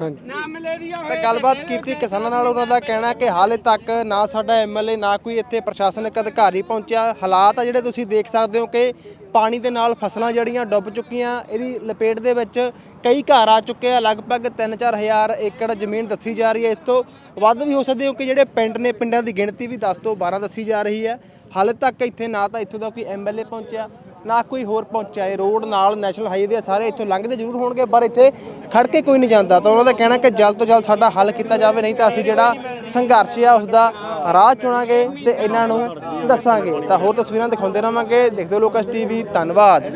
ਹਾਂਜੀ। ਨਾ ਮਲੇਰੀਆ ਤਾਂ ਗੱਲਬਾਤ ਕੀਤੀ ਕਿਸਾਨਾਂ ਨਾਲ ਉਹਨਾਂ ਦਾ ਕਹਿਣਾ ਕਿ ਹਾਲੇ ਤੱਕ ਨਾ ਸਾਡਾ ਐਮਐਲਏ ਨਾ ਕੋਈ ਇੱਥੇ ਪ੍ਰਸ਼ਾਸਨਿਕ ਅਧਿਕਾਰੀ ਪਹੁੰਚਿਆ। ਹਾਲਾਤ ਆ ਜਿਹੜੇ ਤੁਸੀਂ ਦੇਖ ਸਕਦੇ ਹੋ ਕਿ ਪਾਣੀ ਦੇ ਨਾਲ ਫਸਲਾਂ ਜਿਹੜੀਆਂ ਡੁੱਬ ਚੁੱਕੀਆਂ ਇਹਦੀ ਲਪੇਟ ਦੇ ਵਿੱਚ ਕਈ ਘਰ ਆ ਚੁੱਕੇ ਆ। ਲਗਭਗ 3-4 ਹਜ਼ਾਰ ਏਕੜ ਜ਼ਮੀਨ ਦੱਸੀ ਜਾ ਰਹੀ ਹੈ। ਇਸ ਤੋਂ ਵੱਧ ਵੀ ਹੋ ਸਕਦੇ ਹੋ ਕਿ ਜਿਹੜੇ ਪਿੰਡ ਨੇ ਪਿੰਡਾਂ ਦੀ ਗਿਣਤੀ ਵੀ 10 ਤੋਂ 12 ਦੱਸੀ ਜਾ ਰਹੀ ਹੈ। ਹਾਲੇ ਤੱਕ ਇੱਥੇ ਨਾ ਤਾਂ ਇੱਥੋਂ ਦਾ ਕੋਈ ਐਮਐਲਏ ਪਹੁੰਚਿਆ ਨਾ ਕੋਈ ਹੋਰ ਪਹੁੰਚਿਆ। ਇਹ ਰੋਡ ਨਾਲ ਨੈਸ਼ਨਲ ਹਾਈਵੇ ਆ, ਸਾਰੇ ਇੱਥੋਂ ਲੰਘਦੇ ਜ਼ਰੂਰ ਹੋਣਗੇ ਪਰ ਇੱਥੇ ਖੜ ਕੇ ਕੋਈ ਨਹੀਂ ਜਾਂਦਾ। ਤਾਂ ਉਹਨਾਂ ਦਾ ਕਹਿਣਾ ਕਿ ਜਲਦ ਤੋਂ ਜਲਦ ਸਾਡਾ ਹੱਲ ਕੀਤਾ ਜਾਵੇ ਨਹੀਂ ਤਾਂ ਅਸੀਂ ਜਿਹੜਾ ਸੰਘਰਸ਼ ਆ ਉਸ ਦਾ ਰਾਹ ਚੁਣਾਂਗੇ ਤੇ ਇਹਨਾਂ ਨੂੰ ਦੱਸਾਂਗੇ। ਤਾਂ ਹੋਰ ਤਸਵੀਰਾਂ ਦਿਖਾਉਂਦੇ ਰਵਾਂਗੇ ਦੇਖਦੇ ਰਹੋ ਲੋਕਸ ਟੀਵੀ ਧੰਨਵਾਦ।